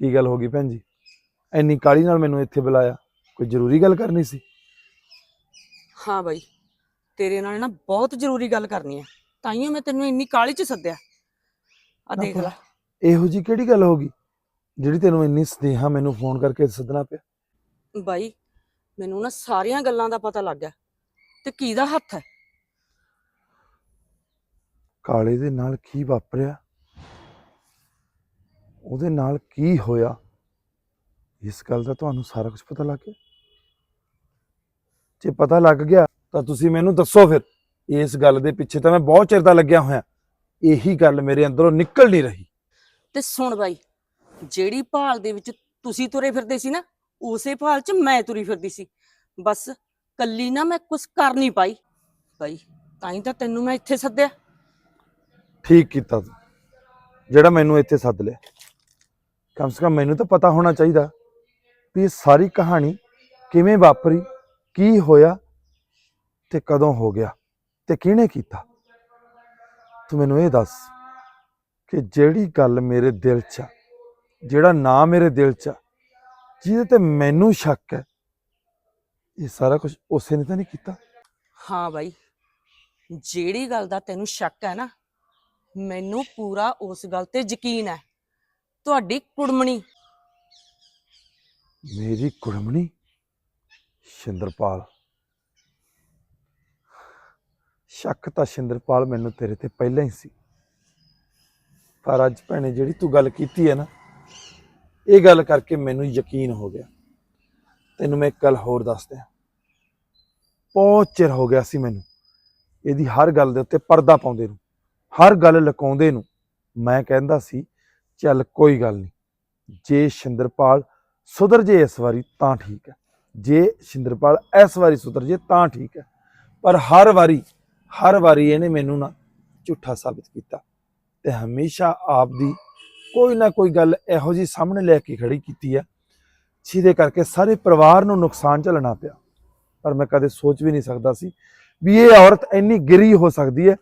ਕੀ ਗੱਲ ਹੋ ਗਈ ਭੈਣ ਜੀ? ਇੰਨੀ ਕਾਲੀ ਨਾਲ ਮੈਨੂੰ ਇੱਥੇ ਬੁਲਾਇਆ। ਕੋਈ ਜ਼ਰੂਰੀ ਗੱਲ ਕਰਨੀ ਸੀ? ਹਾਂ ਬਾਈ ਤੇਰੇ ਨਾਲ ਨਾ ਬਹੁਤ ਜ਼ਰੂਰੀ ਗੱਲ ਕਰਨੀ ਹੈ ਤਾਈਓ ਮੈਂ ਤੈਨੂੰ ਇੰਨੀ ਕਾਲੀ ਚ ਸੱਦਿਆ। ਆ ਨਾ ਦੇਖ ਲੈ। ਇਹੋ ਜੀ ਕਿਹੜੀ ਗੱਲ ਹੋ ਗਈ ਜਿਹੜੀ ਤੈਨੂੰ ਇੰਨੀ ਸਨੇਹਾ ਮੈਨੂੰ ਫੋਨ ਕਰਕੇ ਸੱਦਣਾ ਪਿਆ? ਬਾਈ ਮੈਨੂੰ ਨਾ ਸਾਰੀਆਂ ਗੱਲਾਂ ਦਾ ਪਤਾ ਲੱਗ ਗਿਆ। ਤੇ ਕਿਹਦਾ ਹੱਥ ਹੈ? ਕਾਲੇ ਦੇ ਨਾਲ ਕੀ ਵਾਪਰਿਆ? ਉਹਦੇ ਨਾਲ ਕੀ ਹੋਇਆ? ਇਸ ਗੱਲ ਦਾ ਤੁਹਾਨੂੰ ਸਾਰਾ ਕੁਝ ਪਤਾ ਲੱਗ ਗਿਆ? ਜੇ ਪਤਾ ਲੱਗ ਗਿਆ ਤਾਂ ਤੁਸੀਂ ਮੈਨੂੰ ਦੱਸੋ ਫਿਰ। ਇਸ ਗੱਲ ਦੇ ਪਿੱਛੇ ਤਾਂ ਮੈਂ ਬਹੁਤ ਚਿਰ ਦਾ ਲੱਗਿਆ ਹੋਇਆ। ਇਹੀ ਗੱਲ ਮੇਰੇ ਅੰਦਰੋਂ ਨਿਕਲ ਨਹੀਂ ਰਹੀ। ਤੇ ਸੁਣ ਬਾਈ ਜਿਹੜੀ ਭਾਲ ਦੇ ਵਿੱਚ ਤੁਸੀਂ ਤੁਰੇ ਫਿਰਦੇ ਸੀ ਨਾ ਉਸੇ ਭਾਲ 'ਚ ਮੈਂ ਤੁਰੀ ਫਿਰਦੀ ਸੀ। ਬਸ ਕੱਲੀ ਨਾ ਮੈਂ ਕੁਝ ਕਰ ਨਹੀਂ ਪਾਈ। ਬਾਈ ਤਾਂ ਹੀ ਤਾਂ ਤੈਨੂੰ ਮੈਂ ਇੱਥੇ ਸੱਦਿਆ। ਠੀਕ ਕੀਤਾ ਤੂੰ। ਜਿਹੜਾ ਮੈਨੂੰ ਇੱਥੇ ਸੱਦ ਲਿਆ। ਕਮ ਸੇ ਕਮ ਮੈਨੂੰ ਤਾਂ ਪਤਾ ਹੋਣਾ ਚਾਹੀਦਾ ਵੀ ਇਹ ਸਾਰੀ ਕਹਾਣੀ ਕਿਵੇਂ ਵਾਪਰੀ, ਕੀ ਹੋਇਆ ਤੇ ਕਦੋਂ ਹੋ ਗਿਆ ਤੇ ਕਿਹਨੇ ਕੀਤਾ? ਤੂੰ ਮੈਨੂੰ ਇਹ ਦੱਸ ਕਿ ਜਿਹੜੀ ਗੱਲ ਮੇਰੇ ਦਿਲ 'ਚ ਆ, ਜਿਹੜਾ ਨਾਂ ਮੇਰੇ ਦਿਲ 'ਚ ਆ, ਜਿਹਦੇ ਤੇ ਮੈਨੂੰ ਸ਼ੱਕ ਹੈ, ਇਹ ਸਾਰਾ ਕੁਝ ਉਸੇ ਨੇ ਤਾਂ ਨਹੀਂ ਕੀਤਾ? ਹਾਂ ਬਾਈ, ਜਿਹੜੀ ਗੱਲ ਦਾ ਤੈਨੂੰ ਸ਼ੱਕ ਹੈ ਨਾ, ਮੈਨੂੰ ਪੂਰਾ ਉਸ ਗੱਲ ਤੇ ਯਕੀਨ ਹੈ। ਤੁਹਾਡੀ ਕੁੜਮਣੀ। ਮੇਰੀ ਕੁੜਮਣੀ? ਸ਼ਿੰਦਰਪਾਲ। ਸ਼ੱਕ ਤਾਂ ਸ਼ਿੰਦਰਪਾਲ ਮੈਨੂੰ ਤੇਰੇ ਤੇ ਪਹਿਲਾਂ ਹੀ ਸੀ। ਪਰ ਅੱਜ ਭੈਣੇ ਜਿਹੜੀ ਤੂੰ ਗੱਲ ਕੀਤੀ ਹੈ ਨਾ, ਇਹ ਗੱਲ ਕਰਕੇ ਮੈਨੂੰ ਯਕੀਨ ਹੋ ਗਿਆ। ਤੈਨੂੰ ਮੈਂ ਇੱਕ ਗੱਲ ਹੋਰ ਦੱਸ ਬਹੁਤ ਚਿਰ ਹੋ ਗਿਆ ਸੀ ਮੈਨੂੰ ਇਹਦੀ ਹਰ ਗੱਲ ਦੇ ਉੱਤੇ ਪਰਦਾ ਪਾਉਂਦੇ ਨੂੰ, ਹਰ ਗੱਲ ਲੁਕਾਉਂਦੇ ਨੂੰ। ਮੈਂ ਕਹਿੰਦਾ ਸੀ ਚੱਲ ਕੋਈ ਗੱਲ ਨਹੀਂ। ਜੇ ਸ਼ਿੰਦਰਪਾਲ ਸੁਧਰ ਜੇ ਇਸ ਵਾਰੀ ਤਾਂ ਠੀਕ ਹੈ। ਜੇ ਸ਼ਿੰਦਰਪਾਲ ਇਸ ਵਾਰੀ ਸੁਧਰ ਜੇ ਤਾਂ ਠੀਕ ਹੈ। ਪਰ ਹਰ ਵਾਰੀ ਹਰ ਵਾਰੀ ਇਹਨੇ ਮੈਨੂੰ ਨਾ ਝੂਠਾ ਸਾਬਿਤ ਕੀਤਾ ਤੇ ਹਮੇਸ਼ਾ ਆਪ ਦੀ ਕੋਈ ਨਾ ਕੋਈ ਗੱਲ ਇਹੋ ਜੀ ਸਾਹਮਣੇ ਲੈ ਕੇ ਖੜੀ ਕੀਤੀ ਹੈ, ਜਿਹਦੇ ਕਰਕੇ ਸਾਰੇ ਪਰਿਵਾਰ ਨੂੰ ਨੁਕਸਾਨ ਝੱਲਣਾ ਪਿਆ। ਪਰ ਮੈਂ ਕਦੇ ਸੋਚ ਵੀ ਨਹੀਂ ਸਕਦਾ ਸੀ ਵੀ ਇਹ ਔਰਤ ਇੰਨੀ ਗਿਰੀ ਹੋ ਸਕਦੀ ਹੈ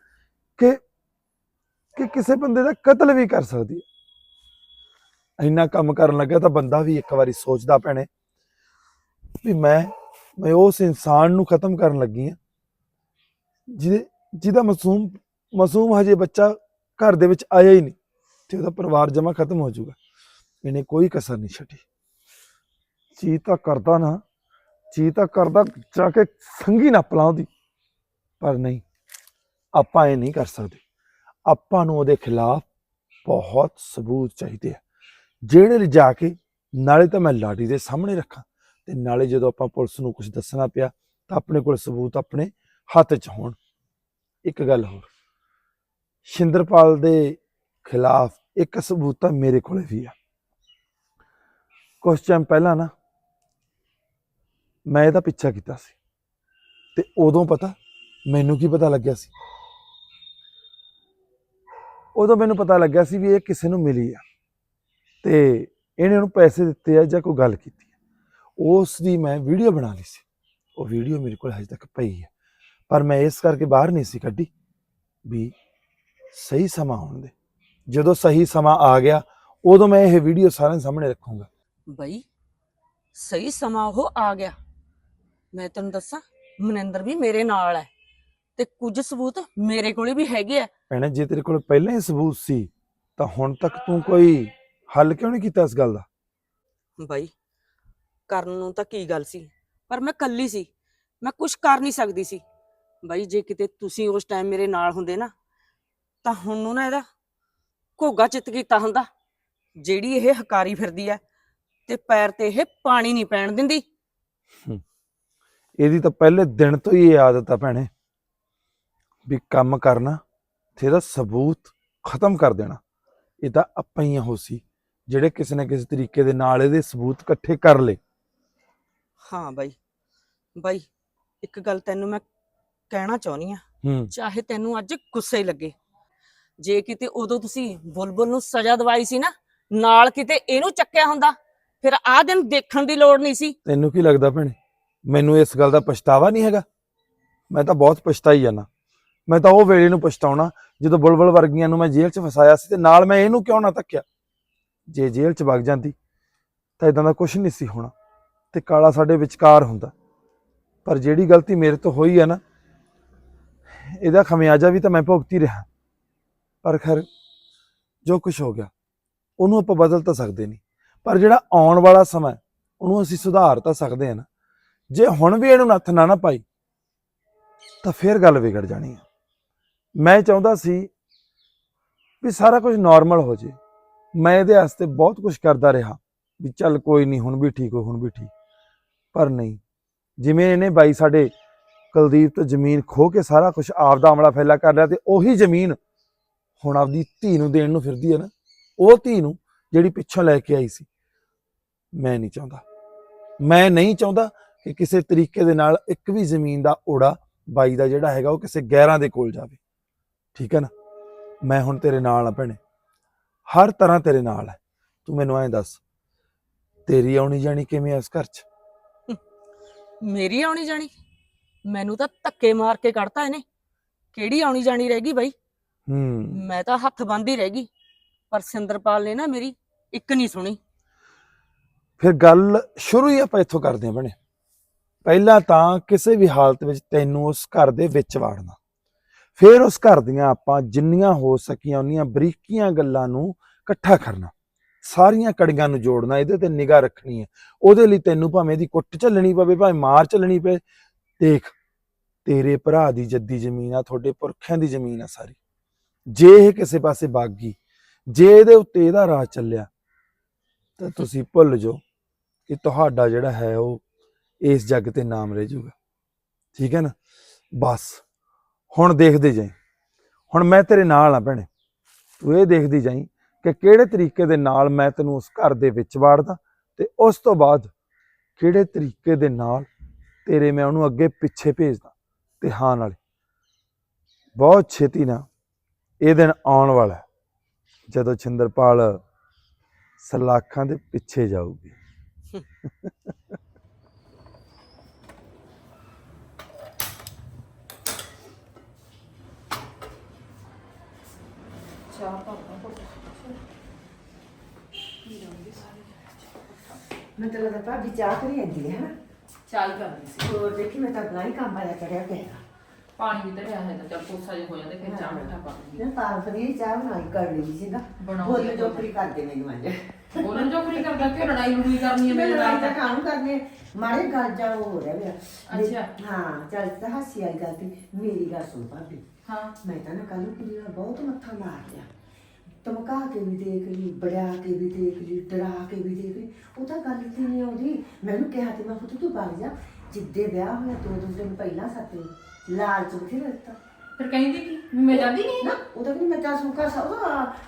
ਕਿ ਕਿ ਕਿਸੇ ਬੰਦੇ ਦਾ ਕਤਲ ਵੀ ਕਰ ਸਕਦੀ ਹੈ। ਇੰਨਾ ਕੰਮ ਕਰਨ ਲੱਗਾ ਤਾਂ ਬੰਦਾ ਵੀ ਇੱਕ ਵਾਰੀ ਸੋਚਦਾ ਭੈਣੇ ਵੀ ਮੈਂ ਮੈਂ ਉਸ ਇਨਸਾਨ ਨੂੰ ਖਤਮ ਕਰਨ ਲੱਗੀ ਆ ਜਿਹਦੇ, ਜਿਹਦਾ ਮਾਸੂਮ ਮਾਸੂਮ ਹਜੇ ਬੱਚਾ ਘਰ ਦੇ ਵਿੱਚ ਆਇਆ ਹੀ ਨਹੀਂ ਤੇ ਉਹਦਾ ਪਰਿਵਾਰ ਜਮਾ ਖਤਮ ਹੋ ਜਾਊਗਾ। ਇਹਨੇ ਕੋਈ ਕਸਰ ਨਹੀਂ ਛੱਡੀ। ਜੀ ਤਾਂ ਕਰਦਾ ਨਾ, ਜੀ ਤਾਂ ਕਰਦਾ ਜਾ ਕੇ ਸੰਗੀ ਨਾ ਪਲਾਂ ਉਹਦੀ ਪਰ ਨਹੀਂ, ਆਪਾਂ ਇਹ ਨਹੀਂ ਕਰ ਸਕਦੇ। ਆਪਾਂ ਨੂੰ ਉਹਦੇ ਖਿਲਾਫ ਬਹੁਤ ਸਬੂਤ ਚਾਹੀਦੇ ਆ। ਜਿਹੜੇ ਲਿਜਾ ਕੇ ਨਾਲੇ ਤਾਂ ਮੈਂ ਲਾਡੀ ਦੇ ਸਾਹਮਣੇ ਰੱਖਾਂ ਤੇ ਨਾਲੇ ਜਦੋਂ ਆਪਾਂ ਪੁਲਿਸ ਨੂੰ ਕੁਝ ਦੱਸਣਾ ਪਿਆ ਤਾਂ ਆਪਣੇ ਕੋਲ ਸਬੂਤ ਆਪਣੇ ਹੱਥ 'ਚ ਹੋਣ। ਇੱਕ ਗੱਲ ਹੋਰ, ਸ਼ਿੰਦਰਪਾਲ ਦੇ ਖਿਲਾਫ ਇੱਕ ਸਬੂਤ ਤਾਂ ਮੇਰੇ ਕੋਲੇ ਵੀ ਆ। ਕੁਝ ਟਾਈਮ ਪਹਿਲਾਂ ਨਾ ਮੈਂ ਇਹਦਾ ਪਿੱਛਾ ਕੀਤਾ ਸੀ ਤੇ ਉਦੋਂ ਪਤਾ ਮੈਨੂੰ ਕੀ ਪਤਾ ਲੱਗਿਆ ਸੀ। ਉਦੋਂ ਮੈਨੂੰ ਪਤਾ ਲੱਗਿਆ ਸੀ ਵੀ ਇਹ ਕਿਸੇ ਨੂੰ ਮਿਲੀ ਆ। ਤੇ ਇਹਨੇ ਉਹਨੂੰ ਪੈਸੇ ਦਿੱਤੇ ਆ ਜਾਂ ਕੋਈ ਗੱਲ ਕੀਤੀ ਆ। ਉਸ ਦੀ ਮੈਂ ਵੀਡੀਓ ਬਣਾ ਲਈ ਸੀ। ਉਹ ਵੀਡੀਓ ਮੇਰੇ ਕੋਲ ਹਜੇ ਤੱਕ ਪਈ ਹੈ ਪਰ ਮੈਂ ਇਸ ਕਰਕੇ ਬਾਹਰ ਨਹੀਂ ਸੀ ਕੱਢੀ ਵੀ ਸਹੀ ਸਮਾਂ ਆਉਣ ਦੇ। ਜਦੋਂ ਸਹੀ ਸਮਾਂ ਆ ਗਿਆ ਉਦੋਂ ਮੈਂ ਇਹ ਵੀਡੀਓ ਸਾਰਿਆਂ ਸਾਹਮਣੇ ਰੱਖੂੰਗਾ। ਬਈ ਸਹੀ ਸਮਾਂ ਉਹ ਆ ਗਿਆ। ਮੈਂ ਤੈਨੂੰ ਦੱਸਾਂ ਮਨਿੰਦਰ ਵੀ ਮੇਰੇ ਨਾਲ ਹੈ ਤੇ ਕੁਝ ਸਬੂਤ ਮੇਰੇ ਕੋਲੇ ਵੀ ਹੈਗੇ ਆ। ਭੈਣੇ ਜੇ ਤੇਰੇ ਕੋਲ ਪਹਿਲਾਂ ਹੀ ਸਬੂਤ ਸੀ ਤਾਂ ਹੁਣ ਤੱਕ ਤੂੰ ਕੋਈ ਹੱਲ ਕਿਉਂ ਨਹੀਂ ਕੀਤਾ ਇਸ ਗੱਲ ਦਾ? ਬਾਈ ਕਰਨ ਨੂੰ ਤਾਂ ਕੀ ਗੱਲ ਸੀ? ਪਰ ਮੈਂ ਕੱਲੀ ਸੀ। ਮੈਂ ਕੁਝ ਕਰ ਨਹੀਂ ਸਕਦੀ ਸੀ। ਬਾਈ ਜੇ ਕਿਤੇ ਤੁਸੀਂ ਉਸ ਟਾਈਮ ਮੇਰੇ ਨਾਲ ਹੁੰਦੇ ਨਾ ਤਾਂ ਹੁਣ ਨੂੰ ਨਾ ਇਹਦਾ ਘੋਗਾ ਚਿੱਤ ਕੀਤਾ ਹੁੰਦਾ। ਜਿਹੜੀ ਇਹ ਹਕਾਰੀ ਫਿਰਦੀ ਐ ਤੇ ਪੈਰ ਤੇ ਇਹ ਪਾਣੀ ਨਹੀਂ ਪੈਣ ਦਿੰਦੀ। ਇਹਦੀ ਤਾਂ ਪਹਿਲੇ ਦਿਨ ਤੋਂ ਹੀ ਇਹ ਆਦਤ ਆ ਭੈਣੇ। ਵੀ ਕੰਮ ਕਰਨਾ ਤੇ ਇਹਦਾ ਸਬੂਤ ਖਤਮ ਕਰ ਦੇਣਾ। ਇਹ ਤਾਂ ਆਪਾਂ ਹੀ ਹੋ ਸੀ। ਜਿਹੜੇ ਕਿਸੇ ਨਾ ਕਿਸੇ ਤਰੀਕੇ ਦੇ ਨਾਲ ਇਹਦੇ ਸਬੂਤ ਇਕੱਠੇ ਕਰ ਲਏ। ਹਾਂ ਬਾਈ ਬਾਈ ਇੱਕ ਗੱਲ ਤੈਨੂੰ ਮੈਂ ਕਹਿਣਾ ਚਾਹੁੰਦੀ ਆ ਹੂੰ। ਚਾਹੇ ਤੈਨੂੰ ਅੱਜ ਗੁੱਸੇ ਲੱਗੇ। ਜੇ ਕਿਤੇ ਉਦੋਂ ਤੁਸੀਂ ਬੁਲਬੁਲ ਨੂੰ ਸਜ਼ਾ ਦਵਾਈ ਸੀ ਨਾ ਨਾਲ ਕਿਤੇ ਇਹਨੂੰ ਚੱਕਿਆ ਹੁੰਦਾ ਫਿਰ ਆਹ ਦਿਨ ਦੇਖਣ ਦੀ ਲੋੜ ਨਹੀਂ ਸੀ। ਤੈਨੂੰ ਕੀ ਲੱਗਦਾ ਭੈਣੇ? ਮੈਨੂੰ ਇਸ ਗੱਲ ਦਾ ਪਛਤਾਵਾ ਨਹੀਂ ਹੈਗਾ? ਮੈਂ ਤਾਂ ਬਹੁਤ ਪਛਤਾਈ ਜਾਂਦਾ। ਮੈਂ ਤਾਂ ਉਹ ਵੇਲੇ ਨੂੰ ਪਛਤਾਉਣਾ ਜਦੋਂ ਬੁਲਬੁਲ ਵਰਗੀਆਂ ਨੂੰ ਮੈਂ ਜੇਲ੍ਹ 'ਚ ਫਸਾਇਆ ਸੀ ਤੇ ਨਾਲ ਮੈਂ ਇਹਨੂੰ ਕਿਉਂ ਨਾ ਤੱਕਿਆ ਜੇ ਜੇਲ੍ਹ 'ਚ ਵਗ ਜਾਂਦੀ, ਤਾਂ ਇਦਾਂ ਦਾ ਕੁਝ ਨਹੀਂ ਸੀ ਹੋਣਾ ਤੇ ਕਾਲਾ ਸਾਡੇ ਵਿਚਕਾਰ ਹੁੰਦਾ। ਪਰ ਜਿਹੜੀ ਗਲਤੀ ਮੇਰੇ ਤੋਂ ਹੋਈ ਹੈ ਨਾ, ਇਹਦਾ ਖਮਿਆਜਾ ਵੀ ਤਾਂ ਮੈਂ ਭੁਗਤੀ ਰਿਹਾ। ਪਰ ਖੈਰ, ਜੋ ਕੁਝ ਹੋ ਗਿਆ, ਉਹਨੂੰ ਆਪਾਂ ਬਦਲ ਤਾਂ ਸਕਦੇ ਨਹੀਂ। ਪਰ ਜਿਹੜਾ ਆਉਣ ਵਾਲਾ ਸਮਾਂ ਉਹਨੂੰ ਅਸੀਂ ਸੁਧਾਰ ਤਾਂ ਸਕਦੇ ਹਾਂ ਨਾ। ਜੇ ਹੁਣ ਵੀ ਇਹਨੂੰ ਨੱਥ ਨਾ ਨਾ ਪਾਈ, ਤਾਂ ਫਿਰ ਗੱਲ ਵਿਗੜ ਜਾਣੀ ਹੈ ਮੈਂ ਚਾਹੁੰਦਾ ਸੀ ਵੀ ਸਾਰਾ ਕੁਝ ਨਾਰਮਲ ਹੋ ਜੇ। ਮੈਂ ਇਹਦੇ ਵਾਸਤੇ ਬਹੁਤ ਕੁਝ ਕਰਦਾ ਰਿਹਾ ਵੀ ਚੱਲ ਕੋਈ ਨਹੀਂ, ਹੁਣ ਵੀ ਠੀਕ ਹੋ ਹੁਣ ਵੀ ਠੀਕ। ਪਰ ਨਹੀਂ, ਜਿਵੇਂ ਇਹਨੇ ਬਾਈ ਸਾਡੇ ਕੁਲਦੀਪ ਤੋਂ ਜ਼ਮੀਨ ਖੋ ਕੇ ਸਾਰਾ ਕੁਝ ਆਪਦਾ ਅਮਲਾ ਫੈਲਾ ਕਰ ਲਿਆ ਤੇ ਉਹੀ ਜ਼ਮੀਨ ਹੁਣ ਆਪਦੀ ਧੀ ਨੂੰ ਦੇਣ ਨੂੰ ਫਿਰਦੀ ਹੈ ਨਾ, ਉਹ ਧੀ ਨੂੰ ਜਿਹੜੀ ਪਿੱਛੋਂ ਲੈ ਕੇ ਆਈ ਸੀ। ਮੈਂ ਨਹੀਂ ਚਾਹੁੰਦਾ। ਮੈਂ ਨਹੀਂ ਚਾਹੁੰਦਾ ਕਿ ਕਿਸੇ ਤਰੀਕੇ ਦੇ ਨਾਲ ਇੱਕ ਵੀ ਜ਼ਮੀਨ ਦਾ ਓੜਾ ਬਾਈ ਦਾ ਜਿਹੜਾ ਹੈਗਾ ਉਹ ਕਿਸੇ ਗੈਰਾਂ ਦੇ ਕੋਲ ਜਾਵੇ। ਠੀਕ ਹੈ ਨਾ? ਮੈਂ ਹੁਣ ਤੇਰੇ ਨਾਲ ਆ ਭੈਣੇ। ਹਰ ਤਰ੍ਹਾਂ ਤੇਰੇ ਨਾਲ ਹੈ। ਤੂੰ ਮੈਨੂੰ ਐਂ ਦੱਸ ਤੇਰੀ ਆਉਣੀ ਜਾਣੀ ਕਿਵੇਂ ਆ ਇਸ ਘਰ 'ਚ? ਮੇਰੀ ਆਉਣੀ ਜਾਣੀ? ਮੈਨੂੰ ਤਾਂ ਧੱਕੇ ਮਾਰ ਕੇ ਕੱਢਤਾ ਇਹਨੇ। ਕਿਹੜੀ ਆਉਣੀ ਜਾਣੀ ਰਹਿ ਗਈ ਬਾਈ? ਹੂੰ। ਮੈਂ ਤਾਂ ਹੱਥ ਬੰਦ ਹੀ ਰਹਿ ਗਈ। ਪਰ ਸਿੰਦਰਪਾਲ ਨੇ ਨਾ ਮੇਰੀ ਇੱਕ ਨਹੀਂ ਸੁਣੀ। ਫਿਰ ਗੱਲ ਸ਼ੁਰੂ ਹੀ ਆਪਾਂ ਇੱਥੋਂ ਕਰਦੇ ਹਾਂ ਭੈਣੇ। ਪਹਿਲਾਂ ਤਾਂ ਕਿਸੇ ਵੀ ਹਾਲਤ ਵਿੱਚ ਤੈਨੂੰ ਉਸ ਘਰ ਦੇ ਵਿੱਚ ਵਾੜਨਾ। ਫਿਰ ਉਸ ਘਰ ਦੀਆਂ ਆਪਾਂ ਜਿੰਨੀਆਂ ਹੋ ਸਕੀਆਂ, ਉਨੀਆਂ ਬਰੀਕੀਆਂ ਗੱਲਾਂ ਨੂੰ ਇਕੱਠਾ ਕਰਨਾ। ਸਾਰੀਆਂ ਕੜੀਆਂ ਨੂੰ ਜੋੜਨਾ, ਇਹਦੇ ਤੇ ਨਿਗਾਹ ਰੱਖਣੀ ਹੈ। ਉਹਦੇ ਲਈ ਤੈਨੂੰ ਭਾਵੇਂ ਇਹਦੀ ਕੁੱਟ ਝੱਲਣੀ ਪਵੇ, ਭਾਵੇਂ ਮਾਰ ਝੱਲਣੀ ਪਵੇ ਦੇਖ, ਤੇਰੇ ਭਰਾ ਦੀ ਜੱਦੀ ਜ਼ਮੀਨ ਆ, ਤੁਹਾਡੇ ਪੁਰਖਿਆਂ ਦੀ ਜ਼ਮੀਨ ਆ ਸਾਰੀ। ਜੇ ਇਹ ਕਿਸੇ ਪਾਸੇ ਵਗ ਗਈ, ਜੇ ਇਹਦੇ ਉੱਤੇ ਇਹਦਾ ਰਾਜ ਚੱਲਿਆ, ਤਾਂ ਤੁਸੀਂ ਭੁੱਲ ਜਾਓ ਕਿ ਤੁਹਾਡਾ ਜਿਹੜਾ ਹੈ ਉਹ ਇਸ ਜੱਗ ਤੇ ਨਾਮ ਰਹਿ ਜਾਊਗਾ। ਠੀਕ ਹੈ ਨਾ? ਬਸ। ਹੁਣ ਦੇਖਦੇ ਜਾਈ। ਹੁਣ ਮੈਂ ਤੇਰੇ ਨਾਲ ਆ ਭੈਣੇ। ਤੂੰ ਇਹ ਦੇਖਦੀ ਜਾਈ ਕਿ ਕਿਹੜੇ ਤਰੀਕੇ ਦੇ ਨਾਲ ਮੈਂ ਤੈਨੂੰ ਉਸ ਘਰ ਦੇ ਵਿੱਚ ਵਾੜਦਾ ਤੇ ਉਸ ਤੋਂ ਬਾਅਦ ਕਿਹੜੇ ਤਰੀਕੇ ਦੇ ਨਾਲ ਤੇਰੇ ਮੈਂ ਉਹਨੂੰ ਅੱਗੇ ਪਿੱਛੇ ਭੇਜਦਾ ਤੇ ਹਾਂ ਨਾਲ। ਬਹੁਤ ਛੇਤੀ ਨਾ ਇਹ ਦਿਨ ਆਉਣ ਵਾਲਾ ਜਦੋਂ ਛਿੰਦਰਪਾਲ ਸਲਾਖਾਂ ਦੇ ਪਿੱਛੇ ਜਾਊਗੀ। ਮੈਂ ਤਾਂ ਲੱਗਦਾ ਭਾਬੀ ਚਾਹ ਕਰੀ ਜਾਂਦੀ ਹੈ ਹਨਾ ਚਾਹ ਹੀ ਕਰਨੀ ਸੀ ਹੋਰ ਦੇਖੀ ਮੈਂ ਤਾਂ ਬਲਾਈ ਕੰਮ ਆਇਆ ਕਰਿਆ ਪਿਆ ਪਾਣੀ ਵੀ ਧਰਿਆ ਹੈ ਤਾਂ ਚੱਲ ਕੋਸਾ ਜਿਹਾ ਹੋ ਜਾਂਦਾ ਫਿਰ ਚਾਹ ਮਿੱਠਾ ਪਾ ਦਿੰਦੀ ਨਾ ਤਾਂ ਫਰੀ ਚਾਹ ਬਣਾਈ ਕਰ ਲਈ ਸੀ ਨਾ ਬਣਾਉਂਦੀ ਬੋਲੀ ਆ ਚੋਪੜੀ ਕਰਦੇ ਮੈਨੂੰ ਅੱਜ ਬੋਲਣ ਜੋ ਫਰੀ ਕਰਦਾ ਕਿ ਲੜਾਈ ਲੜੂਈ ਕਰਨੀ ਹੈ ਮੈਂ ਮੇਰੇ ਲੜਾਈ ਨਾਲ ਦਾ ਕੰਮ ਕਰਨੇ ਮਾਰੇ ਗੱਲ ਜਾ ਹੋ ਰਿਹਾ ਮੇਰਾ ਅੱਛਾ। ਹਾਂ ਚੱਲ ਤਾਂ ਹਾਸੀ ਵਾਲੀ ਗੱਲ ਤੇ ਮੇਰੀ ਗੱਲ ਸੁਣ ਭਾਬੀ ਹਾਂ ਮੈਂ ਤਾਂ ਨਾ ਕੱਲ ਨੂੰ ਕੁੜੀ ਨਾਲ ਬਹੁਤ ਮੱਥਾ ਮਾਰ ਲਿਆ ਧਮਕਾ ਕੇ ਵੀ ਦੇਖ ਲਈ ਬੜਿਆ ਕੇ ਵੀ ਦੇਖ ਲਈ ਡਰਾ ਕੇ ਵੀ ਦੇਖ ਲਈ। ਉਹ ਤਾਂ ਗੱਲ ਤੇ ਨਹੀਂ ਆਉਂਦੀ ਮੈਨੂੰ ਕਿਹਾ ਤੇ ਮੈਂ ਪੁੱਤ ਤੂੰ ਵਗ ਜਾ। ਜਿੱਦੇ ਵਿਆਹ ਹੋਇਆ ਦੋ ਦੋ ਦਿਨ ਪਹਿਲਾਂ ਸਾਤੇ ਲਾਲਚ ਬਥੇਰਾ ਦਿੱਤਾ। ਫਿਰ ਕਹਿੰਦੀ ਕੀ? ਮੈਂ ਜਾਂਦੀ ਨਹੀਂ ਨਾ ਉਹਦਾ ਵੀ ਮੈਂ ਤਾਂ ਸੁੱਕਾ ਸਭ।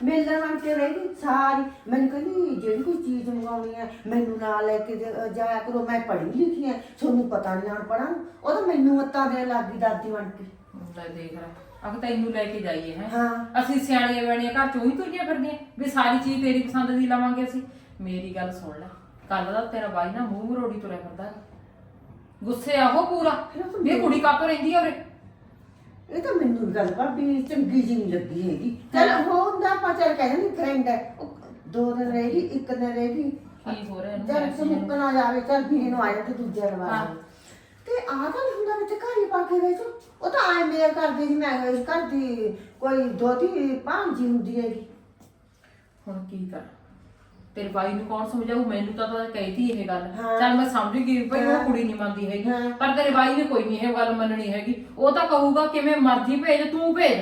ਮੇਲਾ ਵਾਂ ਤੇ ਰਹਿ ਗਈ ਸਾਰੀ। ਮੈਨੂੰ ਕਹਿੰਦੀ ਜਿਹੜੀ ਕੋਈ ਚੀਜ਼ ਮੰਗਾਉਣੀ ਹੈ ਮੈਨੂੰ ਨਾਲ ਲੈ ਕੇ ਜਾ- ਜਾਇਆ ਕਰੋ। ਮੈਂ ਪੜ੍ਹੀ ਲਿਖੀ ਹੈ ਤੁਹਾਨੂੰ ਪਤਾ ਨਹੀਂ ਆਣ ਪੜਾਂ ਉਹ ਤਾਂ ਮੈਨੂੰ ਮੱਤਾਂ ਦੇਣ ਲੱਗ ਗਈ ਦਾਦੀ ਬਣ ਕੇ। ਲੈ ਦੇਖ ਲੈ। ਅਗ ਤੈਨੂੰ ਲੈ ਕੇ ਜਾਈਏ ਹੈ। ਹਾਂ। ਅਸੀਂ ਸਿਆਣੀਆਂ ਬਣੀਆਂ ਘਰ ਚੋਂ ਹੀ ਤੁਰੀਆਂ ਫਿਰਦੀਆਂ। ਵੀ ਸਾਰੀ ਚੀਜ਼ ਤੇਰੀ ਪਸੰਦ ਦੀ ਲਵਾਂਗੇ ਅਸੀਂ। ਮੇਰੀ ਗੱਲ ਸੁਣ ਲੈ। ਕੱਲ ਦਾ ਤੇਰਾ ਬਾਈ ਨਾ ਮੂੰਹ ਮਰੋੜੀ ਤੁਰਿਆ ਫਿਰਦਾ। ਗੁੱਸੇ ਆ ਉਹ ਪੂਰਾ। ਫਿਰ ਉਹ ਤਾਂ ਵੀ ਇਹ ਕੁੜੀ ਕਾਤੋਂ ਰਹਿੰਦੀ ਆ ਉਰੇ। ਇਹ ਤਾਂ ਮੈਨੂੰ ਵੀ ਗੱਲ ਭਾਬੀ ਚੰਗੀ ਜੀ ਨਹੀਂ ਲੱਗੀ ਹੈਗੀ। ਚਲ ਹੁੰਦਾ ਆਪਾਂ ਚੱਲ ਕਹਿੰਦੇ ਫਰੈਂਡ ਹੈ। ਉਹ ਦੋ ਦਿਨ ਰਹੇਗੀ ਇੱਕ ਦਿਨ ਰਹੇਗੀ ਕੀ ਹੋ ਰਿਹਾ ਇਹਨੂੰ? ਜਦ ਪੈਸੇ ਸਮੁੱਕ ਨਾ। ਜਾਵੇ ਚੱਲ ਵੀਰੇ ਨੂੰ ਆਇਆ ਤੇ ਦੂਜੇ ਹਾਂ। ਤੇ ਆ ਤਾਂ ਨਹੀਂ ਹੁੰਦਾ ਵਿੱਚ ਘਰ ਹੀ ਪਾ ਕੇ ਵੇਚੋ ਉਹ ਤਾਂ ਆਏ ਮੇਰ ਕਰਦੀ ਸੀ ਮੈਂ ਇਸ ਘਰ ਦੀ ਕੋਈ ਦੋਤੀ ਭਾਂਜੀ ਹੁੰਦੀ ਹੈਗੀ। ਹੁਣ ਕੀ ਕਰ? ਤੇਰੇ ਬਾਈ ਨੂੰ ਕੌਣ ਸਮਝਾਊ? ਮੈਨੂੰ ਤਾਂ ਤਾਂ ਕਹਿਤੀ ਇਹ ਗੱਲ। ਹਾਂ। ਚੱਲ ਮੈਂ ਸਮਝ ਗਈ ਭਈ। ਉਹ ਕੁੜੀ ਨਹੀਂ ਮੰਨਦੀ ਹੈਗੀ। ਹਾਂ। ਪਰ ਤੇਰੇ ਬਾਈ ਨੇ ਕੋਈ ਨਹੀਂ ਇਹ ਗੱਲ ਮੰਨਣੀ ਹੈਗੀ। ਉਹ ਤਾਂ ਕਹੂਗਾ ਕਿਵੇਂ ਮਰਜ਼ੀ ਭੇਜ ਤੂੰ ਭੇਜ।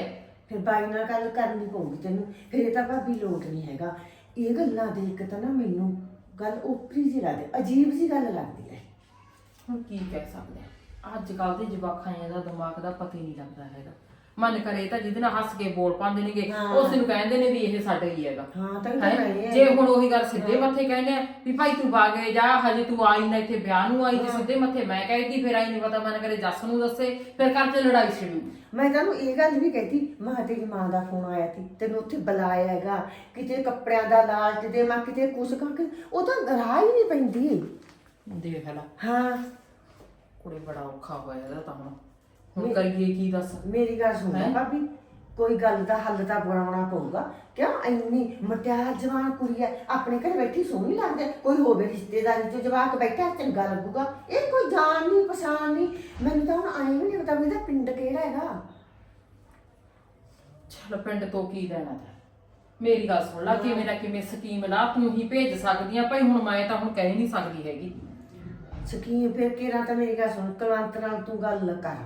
ਫਿਰ ਬਾਈ ਨਾਲ ਗੱਲ ਕਰਨੀ ਪਊਗੀ ਤੈਨੂੰ। ਫਿਰ ਇਹ ਤਾਂ ਭਾਬੀ ਲੋਟ ਨਹੀਂ ਹੈਗਾ। ਇਹ ਗੱਲਾਂ ਦੇਖ ਕੇ ਤਾਂ ਨਾ ਮੈਨੂੰ ਗੱਲ ਓਪਰੀ ਜਿਹੀ ਲੱਗਦੀ ਅਜੀਬ ਜਿਹੀ ਗੱਲ ਲੱਗਦੀ ਹੈ। ਹੁਣ ਕੀ ਕਹਿ ਸਕਦੇ ਆ? ਅੱਜ ਕੱਲ ਦੇ ਜਵਾਕਾਂ ਦਾ ਦਿਮਾਗ ਦਾ ਪਤਾ ਹੀ ਨਹੀਂ ਲੱਗਦਾ ਹੈਗਾ। ਮਨ ਕਰੇ ਤਾਂ ਜਿਹਦੇ ਨਾਲ ਹੱਸ ਕੇ ਬੋਲ ਪਾਉਂਦੇ ਨੇਗੇ ਹਾਂ। ਉਸ ਨੂੰ ਕਹਿੰਦੇ ਨੇ ਵੀ ਇਹ ਸਾਡਾ ਹੀ ਹੈਗਾ। ਹਾਂ ਤਾਂ ਹੈਂ? ਕਹਿੰਦੇ ਜੇ ਹੁਣ ਉਹੀ ਗੱਲ ਸਿੱਧੇ ਮੱਥੇ ਕਹਿੰਦੇ ਆ ਵੀ ਭਾਈ ਤੂੰ ਬਾਗੇ ਜਾ ਹਜੇ ਤੂੰ ਆਈ ਨਾ ਇੱਥੇ ਵਿਆਹ ਨੂੰ ਆਈ ਤੇ ਸਿੱਧੇ ਮੱਥੇ ਮੈਂ ਕਹਿਦੀ ਫਿਰ ਆਈ ਨਹੀਂ ਪਤਾ ਮਨ ਕਰੇ ਜੱਸ ਨੂੰ ਦੱਸੇ ਫਿਰ ਘਰ 'ਚ ਲੜਾਈ ਛਿੜੂ ਮੈਂ ਤੈਨੂੰ ਇਹ ਗੱਲ ਵੀ ਕਹਿਤੀ ਮਾਂ ਤੇਰੀ ਮਾਂ ਦਾ ਫੋਨ ਆਇਆ ਸੀ ਤੈਨੂੰ ਉੱਥੇ ਬੁਲਾਇਆ ਹੈਗਾ ਕਿਤੇ ਕੱਪੜਿਆਂ ਦਾ ਲਾਲਚ ਦੇ ਮੈਂ ਕਿਤੇ ਕੁਛ ਕਰਕੇ ਉਹ ਤਾਂ ਰਾਹ ਹੀ ਨਹੀਂ ਪੈਂਦੀ। ਦੇਖ ਲੈ। ਹਾਂ। ਕੁੜੇ ਬੜਾ ਔਖਾ ਹੋਇਆ ਇਹਦਾ ਤਾਂ ਹੁਣ। ਹੁਣ ਕਰੀਏ ਕੀ ਦੱਸ? ਮੇਰੀ ਗੱਲ ਸੁਣ ਲੈ ਹੈਂ? ਭਾਬੀ ਕੋਈ ਗੱਲ ਦਾ ਹੱਲ ਤਾਂ ਬਣਾਉਣਾ ਪਊਗਾ। ਕਿਉਂ? ਇੰਨੀ ਮਟਿਆਰ ਜਵਾਨ ਕੁੜੀ ਹੈ ਆਪਣੇ ਘਰ ਬੈਠੀ ਸੋਹਣੀ ਲੱਗਦੀ ਹੈ। ਕੋਈ ਹੋਵੇ ਰਿਸ਼ਤੇਦਾਰੀ ਚ ਜਵਾਕ ਬੈਠਾ ਚੰਗਾ ਲੱਗੂਗਾ। ਇਹ ਕੋਈ ਜਾਣ ਨਹੀਂ ਪਛਾਣ ਨਹੀਂ ਮੈਨੂੰ ਤਾਂ ਹੁਣ ਆਏ ਵੀ ਨਹੀਂ ਪਤਾ ਵੀ ਇਹਦਾ ਪਿੰਡ ਕਿਹੜਾ ਹੈਗਾ। ਚਲ ਪਿੰਡ ਤੋਂ ਕੀ ਲੈਣਾ ਤੈਂ? ਮੇਰੀ ਗੱਲ ਸੁਣ ਲੈ ਕਿਵੇਂ ਨਾ ਕਿਵੇਂ ਸਕੀਮ ਲਾ ਤੂੰ ਹੀ ਭੇਜ ਸਕਦੀ ਆ। ਭਾਈ ਹੁਣ ਮੈਂ ਤਾਂ ਹੁਣ ਕਹਿ ਨਹੀਂ ਸਕਦੀ ਹੈਗੀ। ਸਕੀਮ ਫਿਰ ਕਿਹੜਾ ਤਾਂ ਮੇਰੀ ਗੱਲ ਸੁਣ ਕਲਵੰਤ ਨਾਲ ਤੂੰ ਗੱਲ ਕਰ।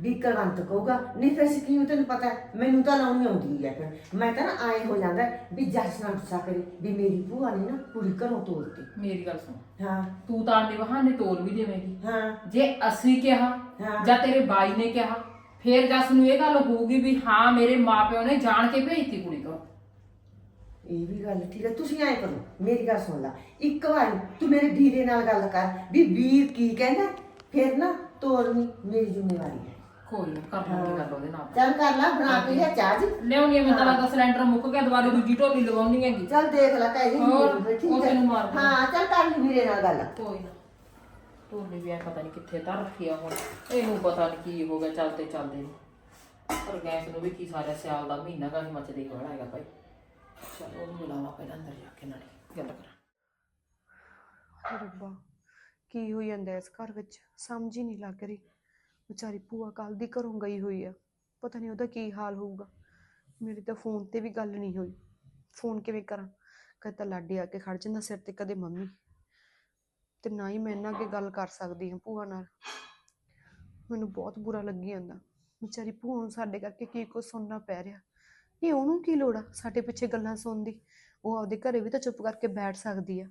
ਵੀ ਕਲਵੰਤ ਕਹੂਗਾ ਨਹੀਂ ਫਿਰ ਸਕੀਮ ਤੈਨੂੰ ਪਤਾ ਹੈ, ਮੈਨੂੰ ਤਾਂ ਲਾਉਣੀ ਆਉਂਦੀ ਹੈ ਫਿਰ। ਮੈਂ ਤਾਂ ਨਾ ਆਏ ਹੋ ਜਾਂਦਾ ਵੀ ਜੱਜ ਨਾਲ ਗੁੱਸਾ ਕਰੇ ਵੀ ਮੇਰੀ ਭੂਆ ਨੇ ਨਾ ਕੁੜੀ ਘਰੋਂ ਤੋਰਤੀ ਮੇਰੀ ਗੱਲ ਸੁਣ। ਹਾਂ। ਤੂੰ ਤਾਂ ਆਂਦੇ ਬਹਾਨੇ ਤੋਲ ਵੀ ਦੇਵੇਂਗੀ। ਹਾਂ। ਜੇ ਅਸੀਂ ਕਿਹਾ ਹਾਂ। ਜਾਂ ਤੇਰੇ ਬਾਈ ਨੇ ਕਿਹਾ ਫੇਰ ਜਸ ਨੂੰ ਇਹ ਗੱਲ ਹੋਊਗੀ ਵੀ ਹਾਂ ਮੇਰੇ ਮਾਪਿਓ ਨੇ ਜਾਣ ਕੇ ਭੇਜਤੀ ਕੁੜੀ ਤੋਂ। ਇਹ ਵੀ ਗੱਲ ਠੀਕ ਹੈ ਤੁਸੀਂ ਐਂ ਕਰੋ ਮੇਰੀ ਗੱਲ ਸੁਣ ਲੈ। ਇੱਕ ਵਾਰੀ ਤੂੰ ਮੇਰੇ ਵੀਰੇ ਨਾਲ ਗੱਲ ਕਰ ਵੀ ਵੀਰ ਕੀ ਕਹਿੰਦਾ ਫਿਰ ਨਾ ਤੋਰਨੀ ਮੇਰੀ ਜ਼ਿੰਮੇਵਾਰੀ ਹੈ। ਕੋਈ ਨਾ ਕਰ ਲਾਂਗੇ ਗੱਲ ਉਹਦੇ ਨਾਲ। ਚੱਲ ਕਰ ਲੈ ਬਣਾ ਕੇ ਲਿਆ ਚਾਹ ਜੀ। ਲਿਆਉਣੀ ਮੈਂ ਤਾਂ ਲੱਗਦਾ ਸਿਲੰਡਰ ਮੁੱਕ ਗਿਆ ਦੁਬਾਰਾ ਦੂਜੀ ਢੋਲੀ ਲਵਾਉਣੀ ਹੈਗੀ। ਚੱਲ ਦੇਖ ਲੈ ਕਹਿ ਜੀ ਹੋਰ, ਵੀਰੇ, ਠੀਕ ਉਹ ਹੈ। ਤੈਨੂੰ ਮਾਰ ਦੇਣਾ। ਹਾਂ ਚੱਲ ਕਰ ਲਈ ਵੀਰੇ ਨਾਲ ਗੱਲ। ਕੋਈ ਨਾ। ਢੋਲੀ ਵੀ ਐ ਪਤਾ ਨਹੀਂ ਕਿੱਥੇ ਧਰ ਰੱਖੀ ਆ ਹੁਣ। ਇਹਨੂੰ ਪਤਾ ਨਹੀਂ ਕੀ ਹੋ ਗਿਆ ਚੱਲਦੇ ਚੱਲਦੇ ਨੂੰ। ਪਰ ਗੈਸ ਨੂੰ ਵੀ ਕੀ ਸਾਰਾ ਸਿਆਲ ਦਾ ਮਹੀਨਾ ਕਾ ਹੀ ਮੱਚਦੇ ਹੀ ਹੋਣਾ ਹੈਗਾ ਭਾਈ। ਚਲੋ ਉਹਨੂੰ ਮਿਲਾਵਾਂ ਪਹਿਲਾਂ ਅੰਦਰ ਜਾ ਕੇ ਨਾਲੇ, ਗੱਲ ਕਰਾਂ। ਹਾਏ ਰੱਬਾ, ਕੀ ਹੋਈ ਜਾਂਦਾ ਇਸ ਘਰ ਵਿੱਚ? ਸਮਝ ਹੀ ਨਹੀਂ ਲੱਗ ਰਹੀ। ਵਿਚਾਰੀ ਭੂਆ ਕੱਲ ਦੀ ਘਰੋਂ ਗਈ ਹੋਈ ਆ। ਪਤਾ ਨਹੀਂ ਉਹਦਾ ਕੀ ਹਾਲ ਹੋਊਗਾ। ਮੇਰੀ ਤਾਂ ਫੋਨ ਤੇ ਵੀ ਗੱਲ ਨਹੀਂ ਹੋਈ। ਫੋਨ ਕਿਵੇਂ ਕਰਾਂ? ਕਦੇ ਤਾਂ ਲਾਡੀ ਆ ਕੇ ਖੜ ਜਾਂਦਾ ਸਿਰ ਤੇ, ਕਦੇ ਮੰਮੀ। ਤੇ ਨਾ ਹੀ ਮੈਂ ਇਹਨਾਂ ਅੱਗੇ ਗੱਲ ਕਰ ਸਕਦੀ ਹਾਂ ਭੂਆ ਨਾਲ। ਮੈਨੂੰ ਬਹੁਤ ਬੁਰਾ ਲੱਗੀ ਜਾਂਦਾ। ਵਿਚਾਰੀ ਭੂਆ ਨੂੰ ਸਾਡੇ ਕਰਕੇ ਕੀ ਕੁਝ ਸੁਣਨਾ ਪੈ ਰਿਹਾ। ਨਹੀਂ ਉਹਨੂੰ ਕੀ ਲੋੜ ਆ ਸਾਡੇ ਪਿੱਛੇ ਗੱਲਾਂ ਸੁਣਨ ਦੀ? ਉਹ ਆਪਦੇ ਘਰੇ ਵੀ ਤਾਂ ਚੁੱਪ ਕਰਕੇ ਬੈਠ ਸਕਦੀ ਆ।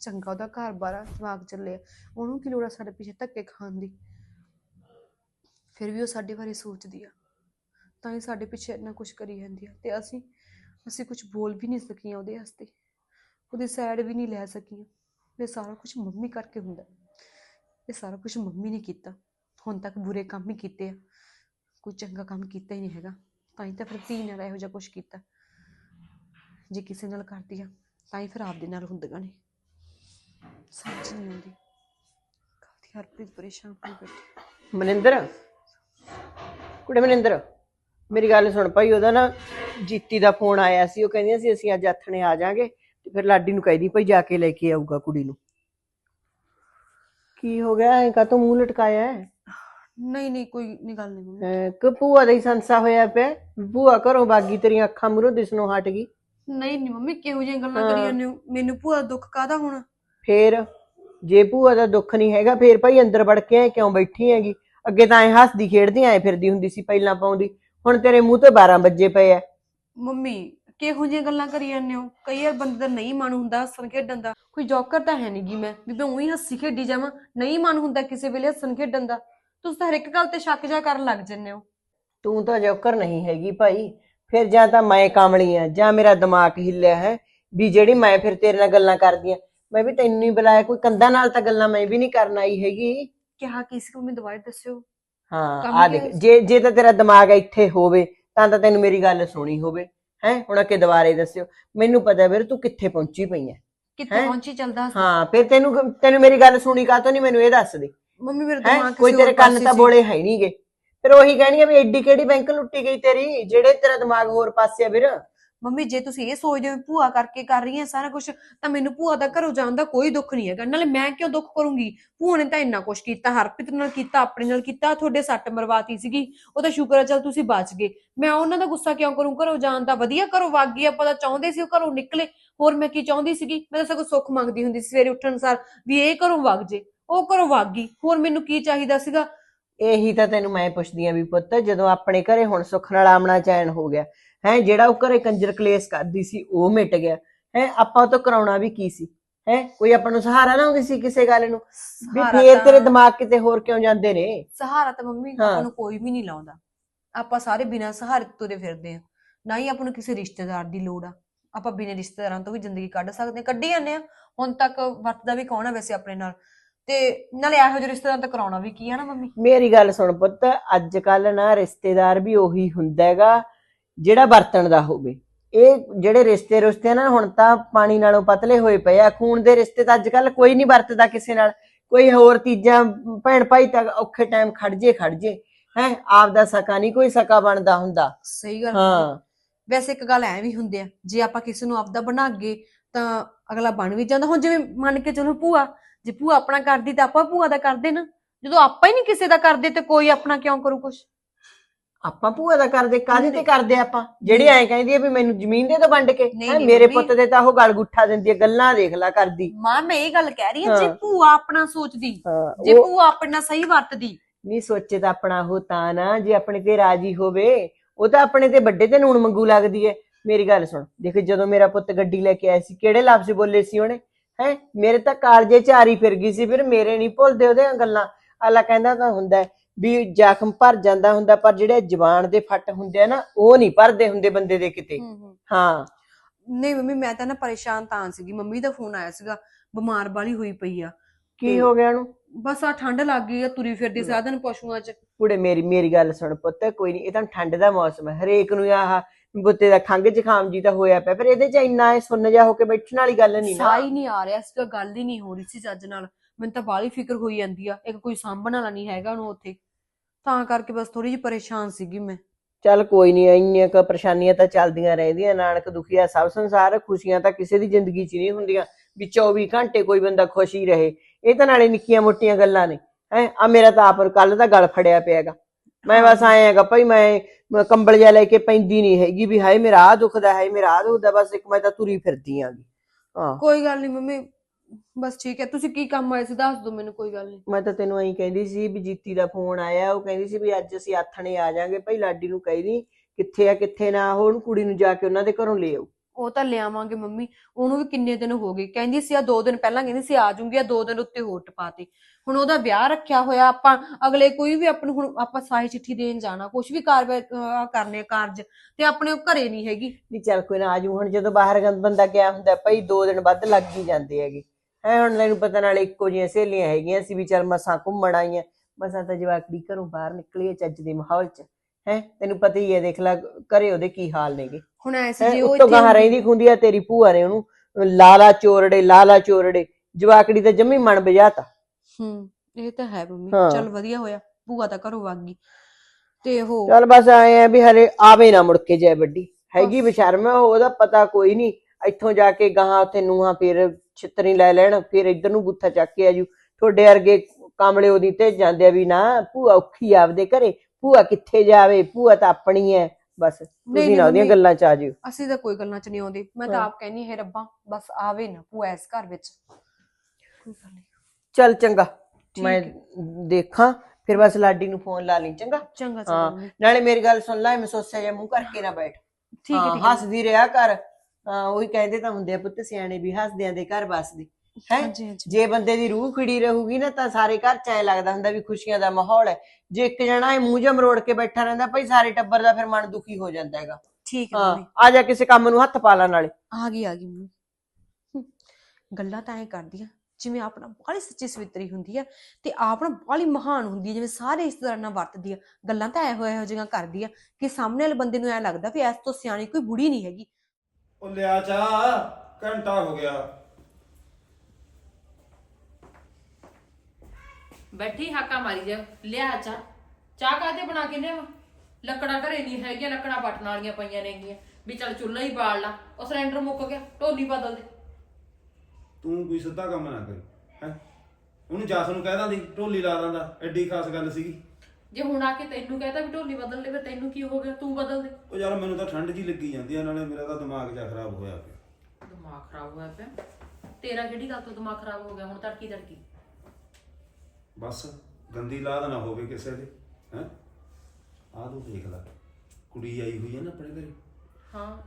ਚੰਗਾ ਉਹਦਾ ਘਰ ਬਾਰਾ ਦਿਮਾਗ ਚੱਲਿਆ ਉਹਨੂੰ ਕੀ ਲੋੜ ਆ ਸਾਡੇ ਪਿੱਛੇ ਧੱਕੇ ਖਾਣ ਦੀ? ਫਿਰ ਵੀ ਉਹ ਸਾਡੇ ਬਾਰੇ ਸੋਚਦੀ ਆ। ਤਾਂ ਹੀ ਸਾਡੇ ਪਿੱਛੇ ਇੰਨਾ ਕੁਝ ਕਰੀ ਜਾਂਦੀ ਆ। ਤੇ ਅਸੀਂ ਅਸੀਂ ਕੁਝ ਬੋਲ ਵੀ ਨਹੀਂ ਸਕੀਆਂ ਉਹਦੇ ਵਾਸਤੇ। ਉਹਦੀ ਸਾਈਡ ਵੀ ਨਹੀਂ ਲੈ ਸਕੀਆਂ। ਇਹ ਸਾਰਾ ਕੁਝ ਮੰਮੀ ਕਰਕੇ ਹੁੰਦਾ। ਇਹ ਸਾਰਾ ਕੁਝ ਮੰਮੀ ਨੇ ਕੀਤਾ। ਹੁਣ ਤੱਕ ਬੁਰੇ ਕੰਮ ਹੀ ਕੀਤੇ ਆ। ਕੋਈ ਚੰਗਾ ਕੰਮ ਕੀਤਾ ਹੀ ਨਹੀਂ ਹੈਗਾ। ਤਾਂ ਹੀ ਤਾਂ ਫਿਰ ਧੀ ਨਾਲ ਇਹੋ ਜਿਹਾ ਕੁਝ ਕੀਤਾ। ਜੇ ਕਿਸੇ ਨਾਲ ਕਰਦੀ ਆ, ਤਾਂ ਹੀ ਫਿਰ ਆਪਦੇ ਨਾਲ ਹੁੰਦੀਆਂ ਨੇ। ਸਮਝ ਨਹੀਂ ਆਉਂਦੀ। ਕਾਹਦੀ ਹਰਪ੍ਰੀਤ ਪਰੇਸ਼ਾਨ ਹੋਈ ਬੈਠੀ। ਮਨਿੰਦਰ, ਕੁੜੇ ਮਨਿੰਦਰ, ਮੇਰੀ ਗੱਲ ਸੁਣ ਭਾਈ, ਉਹਦਾ ਨਾ ਜੀਤੀ ਦਾ ਫੋਨ ਆਇਆ ਸੀ। ਉਹ ਕਹਿੰਦੀਆਂ ਸੀ, ਅਸੀਂ ਅੱਜ ਆਥਣੇ ਆ ਜਾਾਂਗੇ ਤੇ ਫਿਰ ਲਾਡੀ ਨੂੰ ਕਹਿਦੀ ਭਾਈ, ਜਾ ਕੇ ਲੈ ਕੇ ਆਊਗਾ ਕੁੜੀ ਨੂੰ। ਕੀ ਹੋ ਗਿਆ? ਐ ਕਾ ਤੂੰ ਮੂੰਹ ਲਟਕਾਇਆ ਹੈ? ਨਹੀਂ ਨਹੀਂ ਕੋਈ ਨਹੀਂ ਗੱਲ ਨਹੀਂ ਮੰਮੀ ਹੈਂ, ਕਿ ਭੂਆ ਦਾ ਹੀ ਸੰਸਾ ਹੋਇਆ ਪਿਆ। ਭੂਆ ਘਰੋਂ ਬਾਗੀ ਤੇਰੀਆਂ ਅੱਖਾਂ ਮੂਰੋਂ ਦਿਸਣੋਂ ਹਟ ਗਈ। ਨਹੀਂ ਨਹੀਂ ਮੰਮੀ ਕਿਹੋ ਜਿਹੀਆਂ ਗੱਲਾਂ ਕਰੀ ਹਾਂ। ਜਾਂਦੇ ਹੋ ਮੈਨੂੰ ਭੂਆ ਦਾ ਦੁੱਖ ਕਾਹਦਾ ਹੋਣਾ? ਫੇਰ ਜੇ ਭੂਆ ਦਾ ਦੁੱਖ ਨਹੀਂ ਹੈਗਾ ਫੇਰ ਭਾਈ ਅੰਦਰ ਵੜ ਕੇ ਐ ਕਿਉਂ ਬੈਠੀ ਹੈਗੀ? ਅੱਗੇ ਤਾਂ ਐ ਹੱਸਦੀ ਖੇਡਦੀ ਐ ਫਿਰਦੀ ਹੁੰਦੀ ਸੀ ਪਹਿਲਾਂ ਪਾਉਂਦੀ। ਹੁਣ ਤੇਰੇ ਮੂੰਹ ਤੇ 12 ਵੱਜੇ ਪਏ ਐ ਮੰਮੀ ਕਿਹੋ ਜਿਹੀਆਂ ਗੱਲਾਂ ਕਰੀ ਜਾਂਦੇ ਹੋ ਕਈ ਵਾਰ ਬੰਦੇ ਦਾ ਨਹੀਂ ਮਨ ਹੁੰਦਾ ਹੱਸਣ ਖੇਡਣ ਦਾ। ਕੋਈ ਜੋਕਰ ਤਾਂ ਹੈ ਨਹੀਂਗੀ ਮੈਂ ਵੀ ਮੈਂ ਉਹੀ ਹੱਸੀ ਖੇਡੀ ਜਾਵਾਂ। ਨਹੀਂ ਮਨ ਹੁੰਦਾ ਕਿਸੇ ਵੇਲੇ ਹੱਸਣ ਖੇਡਣ ਦਾ। ਤੁਸੀਂ ਤਾਂ ਹਰ ਇੱਕ ਗੱਲ ਤੇ ਸ਼ੱਕ ਜਾ ਕਰਨ ਲੱਗ ਜੰਨੇ ਹੋ। ਤੂੰ ਤਾਂ ਜੋਕਰ ਨਹੀਂ ਹੈਗੀ ਭਾਈ। ਫਿਰ ਜਾਂ ਤਾਂ ਮੈਂ ਕਾਮਲੀ ਆ ਜਾਂ ਮੇਰਾ ਦਿਮਾਗ ਹਿੱਲਿਆ ਹੈ ਵੀ ਜਿਹੜੀ ਮੈਂ ਫਿਰ ਤੇਰੇ ਨਾਲ ਗੱਲਾਂ ਕਰਦੀ ਆ। ਮੈਂ ਵੀ ਤੈਨੂੰ ਹੀ ਬੁਲਾਇਆ ਕੋਈ ਕੰਧਾਂ ਨਾਲ ਤਾਂ ਗੱਲਾਂ ਮੈਂ ਵੀ ਨਹੀਂ ਕਰਨ ਆਈ ਹੈਗੀ। ਕਿਹਾ ਕੀ ਸੀ ਮੰਮੀ ਦੁਬਾਰਾ ਦੱਸਿਓ? ਹਾਂ ਆ ਕੀ ਦੇਖ? ਜੇ ਜੇ ਤਾਂ ਤੇਰਾ ਦਿਮਾਗ ਇੱਥੇ ਹੋਵੇ ਤਾਂ ਤਾਂ ਤੈਨੂੰ ਮੇਰੀ ਗੱਲ ਸੁਣੀ ਹੋਵੇ। ਹੈ ਹੁਣ ਅੱਗੇ ਦੁਬਾਰੇ ਦੱਸਿਓ। ਮੈਨੂੰ ਪਤਾ ਵੀਰ ਤੂੰ ਕਿੱਥੇ ਪਹੁੰਚੀ ਪਈ ਐ ਕਿੱਥੇ? ਪਹੁੰਚੀ ਚੱਲਦਾ? ਹਾਂ ਫਿਰ ਤੈਨੂੰ ਤੈਨੂੰ ਮੇਰੀ ਗੱਲ ਸੁਣੀ ਕਾਤੋਂ ਨਹੀਂ ਮੈਨੂੰ ਇਹ ਦੱਸ ਦੇ। ਮੰਮੀ ਮੇਰੇ ਹੈ? ਦਿਮਾਗ ਕੋਈ ਕਿਸੇ ਤੇਰੇ ਹੋਰ ਕੰਨ ਪਾਸੇ ਤਾਂ ਸੀ। ਬੋਲੇ ਹੈ ਨਹੀਂਗੇ। ਫਿਰ ਉਹੀ ਕਹਿਣਗੇ ਵੀ ਐਡੀ ਕਿਹੜੀ ਬੈਂਕ ਲੁੱਟੀ ਗਈ ਤੇਰੀ? ਜਿਹੜੇ ਤੇਰਾ ਦਿਮਾਗ ਹੋਰ ਪਾਸੇ ਆ ਵੀਰ। ਮੰਮੀ ਜੇ ਤੁਸੀਂ ਇਹ ਸੋਚਦੇ ਹੋ ਵੀ ਭੂਆ ਕਰਕੇ ਕਰ ਰਹੀ ਹੈ ਸਾਰਾ ਕੁਝ ਤਾਂ ਮੈਨੂੰ ਭੂਆ ਦਾ ਘਰੋਂ ਜਾਣ ਦਾ ਕੋਈ ਦੁੱਖ ਨਹੀਂ ਹੈਗਾ। ਨਾਲੇ ਮੈਂ ਕਿਉਂ ਦੁੱਖ ਕਰੂੰਗੀ? ਭੂਆ ਨੇ ਤਾਂ ਇੰਨਾ ਕੁਝ ਕੀਤਾ ਹਰਪ੍ਰੀਤ ਨਾਲ ਕੀਤਾ ਆਪਣੇ ਨਾਲ ਕੀਤਾ ਤੁਹਾਡੇ ਸੱਟ ਮਰਵਾਤੀ ਸੀਗੀ। ਉਹ ਤਾਂ ਸ਼ੁਕਰ ਹੈ ਚਲ ਤੁਸੀਂ ਬਚ ਗਏ। ਮੈਂ ਉਹਨਾਂ ਦਾ ਗੁੱਸਾ ਕਿਉਂ ਕਰੂੰ? ਘਰੋਂ ਜਾਣ ਦਾ ਵਧੀਆ ਘਰੋਂ ਵਗ ਗਈ ਆਪਾਂ ਤਾਂ ਚਾਹੁੰਦੇ ਸੀ ਉਹ ਘਰੋਂ ਨਿਕਲੇ। ਹੋਰ ਮੈਂ ਕੀ ਚਾਹੁੰਦੀ ਸੀਗੀ? ਮੈਂ ਤਾਂ ਸਗੋਂ ਸੁੱਖ ਮੰਗਦੀ ਹੁੰਦੀ ਸੀ ਸਵੇਰੇ ਉੱਠਣ ਸਾਰ ਵੀ ਇਹ ਘਰੋਂ ਵਗ ਜੇ। ਉਹ ਘਰੋਂ ਵਗ ਗਈ। ਹੋਰ ਮੈਨੂੰ ਕੀ ਚਾਹੀਦਾ ਸੀਗਾ? ਇਹੀ ਤਾਂ ਤੈਨੂੰ ਮੈਂ ਪੁੱਛਦੀ ਆ ਵੀ ਪੁੱਤ ਜਦੋਂ ਆਪਣੇ ਘਰੇ ਹੁਣ ਸੁੱਖ ਨਾਲ ਆਮਣਾ ਚੈਨ ਹੋ ਗਿਆ ਹੈ ਜਿਹੜਾ ਉਹ ਘਰੇ ਕੰਜਰ ਕਲੇਸ਼ ਕਰਦੀ ਸੀ ਉਹ ਮਿਟ ਗਿਆ। ਹੈ ਆਪਾਂ ਉਹ ਤੋਂ ਕਰਾਉਣਾ ਵੀ ਕੀ ਸੀ? ਹੈ ਕੋਈ ਆਪਾਂ ਨੂੰ ਸਹਾਰਾ ਨਾ ਹੁੰਦੀ ਸੀ ਕਿਸੇ ਗੱਲ ਨੂੰ? ਵੀ ਸਹਾਰਾ ਫੇਰ ਤਾਂ- ਤੇਰੇ ਦਿਮਾਗ ਕਿਤੇ ਹੋਰ ਕਿਉਂ ਜਾਂਦੇ ਨੇ? ਸਹਾਰਾ ਤਾਂ ਮੰਮੀ ਹਾਂ। ਆਪਾਂ ਨੂੰ ਕੋਈ ਵੀ ਨਹੀਂ ਲਾਉਂਦਾ। ਆਪਾਂ ਸਾਰੇ ਬਿਨਾਂ ਸਹਾਰੇ ਤੋਂ ਤੁਰੇ ਫਿਰਦੇ ਆ। ਨਾ ਹੀ ਆਪਾਂ ਨੂੰ ਕਿਸੇ ਰਿਸ਼ਤੇਦਾਰ ਦੀ ਲੋੜ ਆ। ਆਪਾਂ ਬਿਨਾਂ ਰਿਸ਼ਤੇਦਾਰਾਂ ਤੋਂ ਵੀ ਜ਼ਿੰਦਗੀ ਕੱਢ ਸਕਦੇ ਆ। ਕੱਢੀ ਜਾਂਦੇ ਆ। ਹੁਣ ਤੱਕ ਵਰਤਦਾ ਵੀ ਕੌਣ ਆ ਵੈਸੇ ਆਪਣੇ ਨਾਲ? ਤੇ ਨਾਲੇ ਇਹੋ ਜਿਹੇ ਰਿਸ਼ਤੇਦਾਰ ਤਾਂ ਕਰਾਉਣਾ ਵੀ ਕੀ ਆ ਨਾ ਮੰਮੀ? ਮੇਰੀ ਗੱਲ ਸੁਣ ਪੁੱਤ ਅੱਜ ਕੱਲ ਨਾ ਰਿਸ਼ਤੇਦਾਰ ਵੀ ਉਹੀ ਹੁੰਦਾ ਹੈਗਾ ਜਿਹੜਾ ਵਰਤਣ ਦਾ ਹੋਵੇ। ਇਹ ਜਿਹੜੇ ਰਿਸ਼ਤੇ ਰੁਸ਼ਤੇ ਨਾ ਹੁਣ ਤਾਂ ਪਾਣੀ ਨਾਲੋਂ ਪਤਲੇ ਹੋਏ ਪਏ ਆ। ਖੂਨ ਦੇ ਰਿਸ਼ਤੇ ਤਾਂ ਅੱਜ ਕੱਲ ਕੋਈ ਨਹੀਂ ਵਰਤਦਾ ਕਿਸੇ ਨਾਲ। ਕੋਈ ਹੋਰ ਤੀਜਾ ਭੈਣ ਭਾਈ ਤਾਂ ਔਖੇ ਟਾਈਮ ਖੜ ਜੇ ਖੜ ਜੇ ਹੈ ਆਪਦਾ ਸਕਾ ਨਹੀਂ ਕੋਈ ਸਕਾ ਬਣਦਾ ਹੁੰਦਾ। ਸਹੀ ਗੱਲ ਹਾਂ। ਵੈਸੇ ਇੱਕ ਗੱਲ ਐ ਵੀ ਹੁੰਦੀ ਆ ਜੇ ਆਪਾਂ ਕਿਸੇ ਨੂੰ ਆਪਦਾ ਬਣਾਗੇ ਤਾਂ ਅਗਲਾ ਬਣ ਵੀ ਜਾਂਦਾ। ਹੁਣ ਜਿਵੇਂ ਮੰਨ ਕੇ ਚਲੋ ਭੂਆ ਜੇ ਭੂਆ ਆਪਣਾ ਕਰਦੀ ਤਾਂ ਆਪਾਂ ਭੂਆ ਦਾ ਕਰਦੇ ਨਾ। ਜਦੋਂ ਆਪਾਂ ਹੀ ਨਹੀਂ ਕਿਸੇ ਦਾ ਕਰਦੇ ਤੇ ਕੋਈ ਆਪਣਾ ਕਿਉਂ ਕਰੂ ਕੁਛ? ਆਪਾਂ ਭੂਆ ਦਾ ਕਰਦੇ ਕਾਹਦੇ ਤੇ ਕਰਦੇ ਆਪਾਂ? ਜਿਹੜੀ ਐਂ ਕਹਿੰਦੀ ਆ ਵੀ ਮੈਨੂੰ ਜ਼ਮੀਨ ਦੇ ਦੋ ਵੰਡ ਕੇ। ਨਹੀਂ, ਹੈਂ, ਨਹੀਂ ਮੇਰੇ। ਪੁੱਤ ਦੇ ਤਾਂ ਉਹ ਗਲ ਗੁੱਠਾ ਦਿੰਦੀ ਆ ਗੱਲਾਂ ਦੇਖ ਲੈ ਕਰਦੀ। ਮਾਂ ਮੈਂ ਇਹ ਗੱਲ ਕਹਿ ਰਹੀ ਹਾਂ ਜੇ ਹਾਂ। ਭੂਆ ਆਪਣਾ ਸੋਚਦੀ ਹਾਂ ਜੇ ਉਹ ਭੂਆ ਆਪਣਾ ਸਹੀ ਵਰਤਦੀ। ਨਹੀਂ ਸੋਚੇ ਤਾਂ ਆਪਣਾ ਉਹ ਤਾਂ ਨਾ ਜੇ ਆਪਣੇ ਤੇ ਰਾਜੀ ਹੋਵੇ ਉਹ ਤਾਂ ਆਪਣੇ ਤੇ ਵੱਡੇ ਤੇ ਨੂਣ ਮੰਗੂ ਲੱਗਦੀ ਹੈ ਮੇਰੀ ਗੱਲ ਸੁਣ ਦੇਖ ਜਦੋਂ ਮੇਰਾ ਪੁੱਤ ਗੱਡੀ ਲੈ ਕੇ ਆਇਆ ਸੀ ਕਿਹੜੇ ਲਫ਼ਜ਼ ਬੋਲੇ ਸੀ ਉਹਨੇ? ਹੈ? ਮੇਰੇ ਤਾਂ ਕਾਲਜੇ ਚ ਆਰੀ ਫਿਰ ਗਈ ਸੀ ਫਿਰ ਮੇਰੇ ਨਹੀਂ ਭੁੱਲਦੇ ਉਹਦੇ ਗੱਲਾਂ। ਆਲਾ ਕਹਿੰਦਾ ਤਾਂ ਹੁੰਦਾ ਵੀ ਜ਼ਖਮ ਭਰ ਜਾਂਦਾ ਹੁੰਦਾ ਪਰ ਜਿਹੜੇ ਜ਼ਬਾਨ ਦੇ ਫੱਟ ਹੁੰਦੇ ਆ ਨਾ ਉਹ ਨਹੀਂ ਭਰਦੇ ਹੁੰਦੇ ਬੰਦੇ ਦੇ ਕਿਤੇ। ਹਾਂ ਨਹੀਂ ਮੰਮੀ ਮੈਂ ਤਾਂ ਨਾ ਪਰੇਸ਼ਾਨ ਤਾਂ ਸੀਗੀ। ਮੰਮੀ ਦਾ ਫੋਨ ਆਇਆ ਸੀਗਾ ਬਿਮਾਰ ਵਾਲੀ ਹੋਈ ਪਈ ਆ। ਕੀ ਹੋ ਗਿਆ ਉਹਨੂੰ? ਬਸ ਆ ਠੰਡ ਲੱਗ ਗਈ ਆ ਤੁਰੀ ਫਿਰਦੀ ਸਾਧਨ ਪਸ਼ੂਆਂ 'ਚ। ਕੁੜੇ ਮੇਰੀ ਮੇਰੀ ਗੱਲ ਸੁਣ ਪੁੱਤ ਕੋਈ ਨਹੀਂ ਇਹ ਤਾਂ ਠੰਡ ਦਾ ਮੌਸਮ ਹੈ ਹਰੇਕ ਨੂੰ ਆਹ ਬੁੱਤੇ ਦਾ ਖੰਘ ਜ਼ੁਕਾਮ ਜੀ ਤਾਂ ਹੋਇਆ ਪਿਆ ਪਰ ਇਹਦੇ ਚ ਇੰਨਾ ਸੁੰਨ ਜਾ ਹੋ ਕੇ ਬੈਠਣ ਵਾਲੀ ਗੱਲ ਨਹੀਂ ਨਾ। ਹੀ ਨਹੀਂ ਆ ਰਿਹਾ ਸੀਗਾ ਗੱਲ ਹੀ ਨਹੀਂ ਹੋ ਰਹੀ ਸੀ ਚੱਜ ਨਾਲ। ਮੈਨੂੰ ਤਾਂ ਬਾਲੀ ਫਿਕਰ ਹੋਈ ਜਾਂਦੀ ਆ ਇੱਕ ਕੋਈ ਸਾਂਭਣ ਵਾਲਾ ਨਹੀਂ ਹੈਗਾ ਉਹਨੂੰ ਉੱਥੇ। ਤਾਂ ਕਰਕੇ ਬਸ ਥੋੜੀ ਜਿਹੀ ਪਰੇਸ਼ਾਨ ਸੀਗੀ ਮੈਂ। ਚੱਲ ਕੋਈ ਨਹੀਂ ਇੰਨੀਆਂ ਕ ਪਰੇਸ਼ਾਨੀਆਂ ਤਾਂ ਚੱਲਦੀਆਂ ਰਹਿੰਦੀਆਂ ਨਾਨਕ ਦੁਖੀਆ ਸਭ ਸੰਸਾਰ ਖੁਸ਼ੀਆਂ ਤਾਂ ਕਿਸੇ ਦੀ ਜ਼ਿੰਦਗੀ 'ਚ ਨਹੀਂ ਹੁੰਦੀਆਂ ਵੀ 24 ਘੰਟੇ ਕੋਈ ਬੰਦਾ ਖੁਸ਼ ਹੀ ਰਹੇ। ਇਹ ਤਾਂ ਨਾਲੇ ਨਿੱਕੀਆਂ ਮੋਟੀਆਂ ਗੱਲਾਂ ਨੇ ਹੈ ਆ ਮੇਰਾ ਤਾਂ ਆਪ ਕੱਲ ਦਾ ਗਲ ਫੜਿਆ ਪਿਆਗਾ ਮੈਂ ਬਸ ਆਏ ਹੈਗਾ ਭਾਈ ਮੈਂ ਮੈਂ ਕੰਬਲ ਜਿਹਾ ਲੈ ਕੇ ਪੈਂਦੀ ਨਹੀਂ ਹੈਗੀ ਵੀ ਹਾਏ ਮੇਰਾ ਆ ਦੁਖਦਾ ਹੈ ਮੇਰਾ ਆ ਦੁਖਦਾ ਬਸ ਇੱਕ ਮੈਂ ਤਾਂ ਤੁਰੀ ਫਿਰਦੀ ਆਂਗੀ ਹਾਂ। ਕੋਈ ਗੱਲ ਨਹੀਂ ਮੰਮੀ ਬਸ ਠੀਕ ਹੈ। ਤੁਸੀਂ ਕੀ ਕੰਮ ਆਏ ਸੀ? ਦੱਸ ਦਿਓ ਮੈਨੂੰ ਕੋਈ ਗੱਲ ਨਹੀਂ। ਮੈਂ ਤਾਂ ਤੈਨੂੰ ਐਂ ਕਹਿੰਦੀ ਸੀ ਵੀ ਜੀਤੀ ਦਾ ਫੋਨ ਆਇਆ ਉਹ ਕਹਿੰਦੀ ਸੀ ਵੀ ਅੱਜ ਅਸੀਂ ਆਥਣੇ ਆ ਜਾਾਂਗੇ ਭਾਈ ਲਾਡੀ ਨੂੰ ਕਹਿਦੀ ਕਿੱਥੇ ਆ ਕਿੱਥੇ ਨਾ ਉਹ ਉਹਨੂੰ ਕੁੜੀ ਨੂੰ ਜਾ ਕੇ ਉਹਨਾਂ ਦੇ ਘਰੋਂ ਲੈ ਆਓ। ਉਹ ਤਾਂ ਲਿਆਵਾਂਗੇ ਮੰਮੀ, ਉਹਨੂੰ ਵੀ ਕਿੰਨੇ ਦਿਨ ਹੋ ਗਏ। ਕਹਿੰਦੀ ਸੀ ਆ ਦੋ ਦਿਨ ਪਹਿਲਾਂ ਕਹਿੰਦੀ ਸੀ ਆ ਜਾਊਂਗੀ, ਆ ਦੋ ਦਿਨ ਉੱਤੇ ਹੋਰ ਟਪਾਤੇ। ਹੁਣ ਉਹਦਾ ਵਿਆਹ ਰੱਖਿਆ ਹੋਇਆ, ਆਪਾਂ ਅਗਲੇ ਕੋਈ ਵੀ ਆਪਾਂ ਨੂੰ ਹੁਣ ਆਪਾਂ ਸਾਈ ਚਿੱਠੀ ਦੇਣ ਜਾਣਾ ਕੁਝ ਵੀ ਕਾਰਵਾਈ ਅਹ ਕਰਨੇ ਆ ਕਾਰਜ, ਤੇ ਆਪਣੇ ਉਹ ਘਰੇ ਨਹੀਂ ਹੈਗੀ। ਵੀ ਚੱਲ ਕੋਈ ਨਾ ਆਜੂ ਹੁਣ ਜਦੋਂ ਬਾਹਰ ਗੰਦ ਬੰਦਾ ਗਿਆ ਹੁੰਦਾ, ਭਾਈ ਦੋ ਦਿਨ ਵੱਧ ਲੱਗ ਹੀ ਜਾਂਦੇ ਹੈਗੇ। ਹੈ, ਹੁਣ ਮੈਨੂੰ ਪਤਾ ਨਾਲ ਇੱਕੋ ਜਿਹੀਆਂ ਸਹੇਲੀਆਂ ਹੈਗੀਆਂ ਸੀ ਵੀ ਚੱਲ ਮਸਾਂ ਘੁੰਮਣ ਆਈਆਂ। ਮਸਾਂ ਤਾਂ ਜਵਾਕੜੀ ਘਰੋਂ ਬਾਹਰ ਨਿਕਲੀਏ ਹੈ ਚੱਜ ਦੇ ਮਾਹੌਲ 'ਚ। ਹੈ? ਤੈਨੂੰ ਪਤਾ ਹੀ ਹੈ ਦੇਖ ਲੈ ਘਰੇ ਉਹਦੇ ਕੀ ਹਾਲ ਨੇਗੇ। ਹੁਣ ਐਸੀ ਹੈਂ, ਜੇ ਉਹ ਉੱਤੋਂ ਗਾਹਾਂ ਰਹਿੰਦੀ ਖੁੰਦੀ ਆ ਤੇਰੀ ਭੂਆ ਨੇ ਉਹਨੂੰ ਲਾਲਾ ਚੋਰੜੇ ਲਾਲਾ ਚੋਰੜੇ ਜਵਾਕੜੀ ਤਾਂ ਜੰਮੀ ਮਨ ਬਜਾਤਾ ਹੂੰ ਇਹ ਤਾਂ ਹੈ ਮੰਮੀ ਹਾਂ। ਚੱਲ ਵਧੀਆ ਹੋਇਆ ਭੂਆ ਤਾਂ ਘਰੋਂ ਵਗ ਗਈ। ਤੇ ਉਹ ਚੱਲ ਬਸ ਆਏ ਆ ਵੀ ਹਰੇ ਆਵੇ ਨਾ ਮੁੜ ਕੇ ਜੈ ਵੱਡੀ। ਹੈਗੀ ਬਸ਼ਰਮ ਉਹਦਾ ਪਤਾ ਕੋਈ ਨਹੀਂ ਇੱਥੋਂ ਜਾ ਕੇ ਗਾਹਾਂ ਉੱਥੇ ਨੂਹਾਂ ਫਿਰ ਛਿੱਤਰੀ ਲੈ ਲੈਣ ਫਿਰ ਇੱਧਰ ਨੂੰ ਬੁੱਥਾ ਚੱਕ ਕੇ ਆਜੂ। ਤੁਹਾਡੇ ਵਰਗੇ ਕਾਮਲੇ ਉਹਦੀ ਤੇ ਜਾਂਦੇ ਆ ਵੀ ਨਾ ਭੂਆ ਔਖੀ ਆ ਆਪਦੇ ਘਰੇ। ਭੂਆ ਕਿੱਥੇ ਜਾਵੇ ਭੂਆ ਤਾਂ ਆਪਣੀ ਹੈ ਬਸ ਤੁਸੀਂ ਨਾ ਉਹਦੀਆਂ। ਗੱਲਾਂ ਚ ਆ ਜਿਓ। ਅਸੀਂ ਤਾਂ ਕੋਈ ਗੱਲਾਂ ਚ ਨਹੀਂ ਆਉਂਦੇ। ਮੈਂ ਤਾਂ। ਆਪ ਕਹਿੰਨੀ ਹੈ ਰੱਬਾ ਬਸ ਆਵੇ ਨਾ ਭੂਆ ਇਸ ਘਰ ਵਿੱਚ। ਚੱਲ ਚੰਗਾ ਮੈਂ। ਦੇਖਾਂ ਫਿਰ ਬਸ ਲਾਡੀ ਨੂੰ ਫੋਨ ਲਾ ਲਈ ਚੰਗਾ? ਚੰਗਾ ਹਾਂ ਚੰਗਾ। ਨਾਲੇ ਮੇਰੀ ਗੱਲ ਸੁਣ ਲੈ ਮੈਂ ਸੋਚਿਆ ਜੇ ਮੂੰਹ ਕਰਕੇ ਨਾ ਬੈਠ। ਠੀਕ ਹੈ ਹੱਸਦੀ ਰਿਹਾ ਕਰ। ਹਾਂ ਉਹੀ ਕਹਿੰਦੇ ਤਾਂ ਹੁੰਦੇ ਆ ਪੁੱਤ ਸਿਆਣੇ ਵੀ ਹੱਸਦਿਆਂ ਦੇ ਘਰ ਵੱਸਦੇ। ਹੈ? ਹਾਂਜੀ ਹਾਂਜੀ। ਜੇ ਬੰਦੇ ਦੀ ਰੂਹ ਖਿੜੀ ਰਹੂਗੀ ਨਾ ਤਾਂ ਸਾਰੇ ਘਰ ਚ ਐ ਲੱਗਦਾ ਹੁੰਦਾ ਵੀ ਖੁਸ਼ੀਆਂ ਦਾ ਮਾਹੌਲ ਹੈ। ਜੇ ਇੱਕ ਜਣਾ ਇਹ ਮੂੰਹ ਜਮ ਰੋੜ ਕੇ ਬੈਠਾ ਰਹਿੰਦਾ ਭਾਈ ਸਾਰੇ ਟੱਬਰ ਦਾ ਫਿਰ ਮਨ ਦੁਖੀ ਹੋ ਜਾਂਦਾ ਹੈਗਾ। ਠੀਕ ਹੈ ਹਾਂ ਮੰਮੀ। ਆ ਜਾ ਕਿਸੇ ਕੰਮ ਨੂੰ ਹੱਥ ਪਾ ਲਾ ਨਾਲੇ। ਆ ਗਈ ਆ ਗਈ ਮੰਮੀ। ਹਮ, ਗੱਲਾਂ ਤਾਂ ਐ ਕਰਦੀਆਂ ਜਿਵੇਂ ਆਪਣਾ ਬਾਹਲੀ ਸੱਚੀ ਸਵਿਤਰੀ ਹੁੰਦੀ ਆ ਤੇ ਆਪਣਾ ਬਾਹਲੀ ਮਹਾਨ ਹੁੰਦੀ ਆ ਜਿਵੇਂ ਸਾਰੇ ਇਸ ਤਰ੍ਹਾਂ ਨਾਲ ਵਰਤਦੀ ਆ। ਗੱਲਾਂ ਤਾਂ ਇਹੋ ਇਹੋ ਜਿਹੀਆਂ ਕਰਦੀ ਆ ਕਿ ਸਾਹਮਣੇ ਵਾਲੇ ਬੰਦੇ ਨੂੰ ਐ ਲੱਗਦਾ ਵੀ ਐਸ ਤੋਂ ਸਿਆਣੀ ਕੋਈ ਬੁੜੀ ਨਹੀਂ ਹੈਗੀ। ਉਹ ਲਿਆ ਚਾਹ ਘੰਟਾ ਹੋ ਗਿਆ। ਬੈਠੀ ਹਾਕਾ ਮਾਰੀ ਜਾ ਲਿਆ ਚਾਹ। ਚਾਹ ਕਾਹਦੇ ਬਣਾ ਕੇ ਲਿਆਵਾਂ? ਲੱਕੜਾਂ ਘਰੇ ਨਹੀਂ ਹੈਗੀਆਂ ਲੱਕੜਾਂ ਪੱਟਣ ਵਾਲੀਆਂ ਪਈਆਂ ਨੇਗੀਆਂ ਵੀ ਚੱਲ ਚੁੱਲ੍ਹਾ ਹੀ ਬਾਲ ਲਾ। ਉਹ ਸਿਲੰਡਰ ਮੁੱਕ ਗਿਆ ਢੋਲੀ ਬਦਲ ਦੇ। ਤੂੰ ਕੋਈ ਸਿੱਧਾ ਕੰਮ ਨਾ ਕਰੀ ਹੈ? ਉਹਨੂੰ ਜਸ ਨੂੰ ਕਹਿ ਦਾਂਦੀ ਢੋਲੀ ਲਾ ਦਿੰਦਾ ਐਡੀ ਖਾਸ ਗੱਲ ਸੀਗੀ। ਜੇ ਹੁਣ ਆ ਕੇ ਤੈਨੂੰ ਕਹਤਾ ਵੀ ਢੋਲੀ ਬਦਲ ਲੈ ਫਿਰ ਤੈਨੂੰ ਕੀ ਹੋ ਗਿਆ? ਤੂੰ ਬਦਲ ਦੇ। ਉਹ ਯਾਰ ਮੈਨੂੰ ਤਾਂ ਠੰਡ ਜੀ ਲੱਗੀ ਜਾਂਦੀ ਆ ਨਾਲੇ ਮੇਰਾ ਤਾਂ ਦਿਮਾਗ ਜਿਹਾ ਖਰਾਬ ਹੋਇਆ ਪਿਆ। ਦਿਮਾਗ ਖਰਾਬ ਹੋਇਆ ਪਿਆ। ਤੇਰਾ ਕਿਹੜੀ ਗੱਲ ਤੋਂ ਦਿਮਾਗ ਖਰਾਬ ਹੋ ਗਿਆ? ਹੁਣ ਤੜਕੀ ਤੜਕੀ ਬਸ ਗੰਦੀ ਲਾਦ ਨਾ ਹੋਵੇ ਕਿਸੇ ਦੇ ਹੈ? ਆਹ ਤੂੰ ਦੇਖ ਲੈ ਕੁੜੀ ਆਈ ਹੋਈ ਹੈ ਨਾ ਆਪਣੇ ਘਰੇ। ਹਾਂ।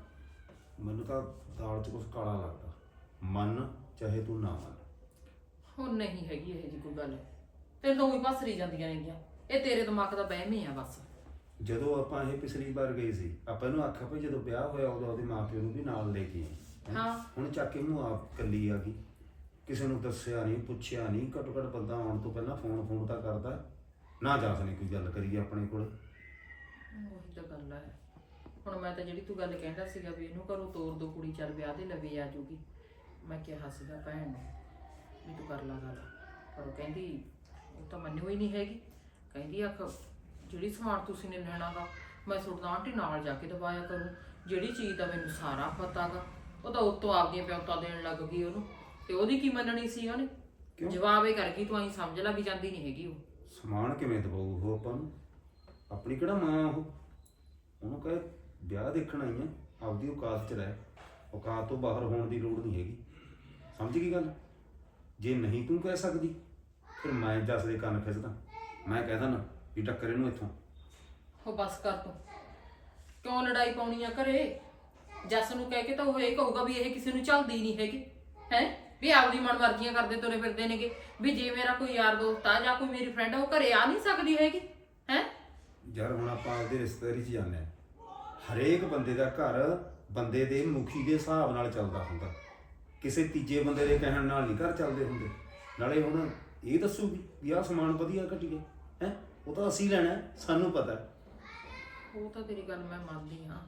ਮੈਨੂੰ ਤਾਂ ਦਾਲ 'ਚ ਕੁਝ ਕਾਲਾ ਲੱਗਦਾ। ਮੰਨ ਚਾਹੇ ਤੂੰ ਨਾ ਮੰਨ। ਹੁਣ ਨਹੀਂ ਹੈਗੀ ਇਹ ਜੀ ਕੋਈ ਗੱਲ। ਤੈਨੂੰ ਤਾਂ ਉਹੀ ਪਸਰੀ ਜਾਂਦੀਆਂ ਨੇਗੀਆਂ। ਇਹ ਤੇਰੇ ਦਿਮਾਗ ਦਾ ਵਹਿਮ ਹੀ ਆ ਬਸ। ਜਦੋਂ ਆਪਾਂ ਇਹ ਪਿਛਲੀ ਵਾਰ ਗਏ ਸੀ ਆਪਾਂ ਇਹਨੂੰ ਆਖਿਆ ਭਈ ਜਦੋਂ ਵਿਆਹ ਹੋਇਆ ਉਦੋਂ ਉਹਦੇ ਮਾਪਿਓ ਨੂੰ ਵੀ ਨਾਲ ਲੈ ਕੇ ਆਈ। ਹੈਂ। ਹਾਂ। ਹੁਣ ਚੱਕ ਕੇ ਮੂੰਹ ਆਪ ਕੱਲੀ ਆ ਗਈ। ਕਿਸੇ ਨੂੰ ਦੱਸਿਆ ਨਹੀਂ, ਪੁੱਛਿਆ ਨਹੀਂ ਘੱਟੋ ਘੱਟ ਬੰਦਾ ਆਉਣ ਤੋਂ ਪਹਿਲਾਂ ਫੋਨ ਫੋਨ ਤਾਂ ਕਰਦਾ। ਨਾ ਜਾਸ ਨੇ ਕੋਈ ਗੱਲ ਕਰੀ ਆਪਣੇ ਕੋਲ। ਉਹੀ ਤਾਂ ਗੱਲ ਹੈ ਹੁਣ ਮੈਂ ਤਾਂ ਜਿਹੜੀ ਤੂੰ ਗੱਲ ਕਹਿੰਦਾ ਸੀਗਾ ਵੀ ਇਹਨੂੰ ਘਰੋਂ ਤੋਰ ਦੋ ਕੁੜੀ, ਚੱਲ ਵਿਆਹ ਦੇ ਲਵੇ ਆ ਜੂਗੀ। ਮੈਂ ਕਿਹਾ ਸੀਗਾ ਭੈਣ ਨੂੰ ਵੀ ਤੂੰ ਕਰ ਲਾ ਗੱਲ। ਪਰ ਉਹ ਕਹਿੰਦੀ, ਉਹ ਤਾਂ ਮੰਨਿਓ ਹੀ ਨਹੀਂ ਹੈਗੀ। ਕਹਿੰਦੀ, ਆਖ, ਜਿਹੜੀ ਸਮਾਨ ਤੁਸੀਂ ਨੇ ਲੈਣਾਗਾ, ਮੈਂ ਤੁਹਾਡਾ ਆਂਟੀ ਨਾਲ ਜਾ ਕੇ ਦਵਾਇਆ ਕਰੂੰ। ਜਿਹੜੀ ਚੀਜ਼ ਦਾ ਮੈਨੂੰ ਸਾਰਾ ਪਤਾਗਾ, ਉਹ ਤਾਂ ਉਤੋਂ ਆਪਦੀਆਂ ਪਿਆਉਤਾ ਦੇਣ ਲੱਗ ਗਈ ਉਹਨੂੰ। ਤੇ ਉਹਦੀ ਕੀ ਮੰਨਣੀ ਸੀ ਉਹਨੇ? ਕਿਉਂ? ਜਵਾਬ ਇਹ ਕਰ ਗਈ ਤੂੰ ਐਂ ਸਮਝ ਲੈ ਵੀ ਜਾਂਦੀ ਨਹੀਂ ਹੈਗੀ ਉਹ। ਸਮਾਨ ਕਿਵੇਂ ਦਵਾਊ ਉਹ ਆਪਾਂ ਨੂੰ? ਆਪਣੀ ਕਿਹੜਾ ਮਾਂ ਉਹ? ਉਹਨੂੰ ਕਹੇ ਵਿਆਹ ਦੇਖਣ ਆਈ ਆ ਆਪਦੀ ਔਕਾਤ 'ਚ ਰਹਿ। ਔਕਾਤ ਤੋਂ ਬਾਹਰ ਹੋਣ ਦੀ ਲੋੜ ਨਹੀਂ ਹੈਗੀ। ਸਮਝ ਗਈ ਗੱਲ? ਜੇ ਨਹੀਂ ਤੂੰ ਕਹਿ ਸਕਦੀ ਫਿਰ ਮੈਂ ਜੱਸ ਦੇ ਕੰਨ ਖਿੱਚਦਾ। ਮੈਂ ਕਹਿਦਾ ਨਾ ਵੀ ਟੱਕਰ ਇਹਨੂੰ ਇੱਥੋਂ। ਉਹ ਬਸ ਕਰ ਤੂੰ। ਕਿਉਂ ਲੜਾਈ ਪਾਉਣੀ ਆ ਘਰੇ? ਜੱਸ ਨੂੰ ਕਹਿ ਕੇ ਤਾਂ ਉਹ ਇਹ ਕਹੂਗਾ ਵੀ ਇਹ ਕਿਸੇ ਨੂੰ ਚੱਲਦੀ ਨਹੀਂ ਹੈਗੀ। ਹੈ? ਵੀ ਆਪਦੀ ਮਨਮਰਜ਼ੀਆਂ ਕਰਦੇ ਤੁਰੇ ਫਿਰਦੇ ਨੇਗੇ। ਵੀ ਜੇ ਮੇਰਾ ਕੋਈ ਯਾਰ ਦੋਸਤ ਆ ਜਾਂ ਕੋਈ ਮੇਰੀ ਫਰੈਂਡ ਆ ਉਹ ਘਰੇ ਆ ਨਹੀਂ ਸਕਦੀ ਹੈਗੀ ਹੈ? ਯਾਰ ਹੁਣ ਆਪਾਂ ਆਪਦੇ ਰਿਸ਼ਤੇਦਾਰੀ 'ਚ ਜਾਂਦੇ ਹਾਂ। ਹਰੇਕ ਬੰਦੇ ਦਾ ਘਰ ਬੰਦੇ ਦੇ ਮੁਖੀ ਦੇ ਹਿਸਾਬ ਨਾਲ ਚੱਲਦਾ ਹੁੰਦਾ। ਕਿਸੇ ਤੀਜੇ ਬੰਦੇ ਦੇ ਕਹਿਣ ਨਾਲ ਨਹੀਂ ਘਰ ਚੱਲਦੇ ਹੁੰਦੇ। ਨਾਲੇ ਹੁਣ ਇਹ ਦੱਸੂਗੀ ਵੀ ਆਹ ਸਮਾਨ ਵਧੀਆ ਘਟੀਏ ਹੈ? ਉਹ ਤਾਂ ਅਸੀਂ ਲੈਣਾ ਹੈ, ਸਾਨੂੰ ਪਤਾ ਹੈ। ਉਹ ਤਾਂ ਤੇਰੀ ਗੱਲ ਮੈਂ ਮੰਨਦੀ ਹਾਂ।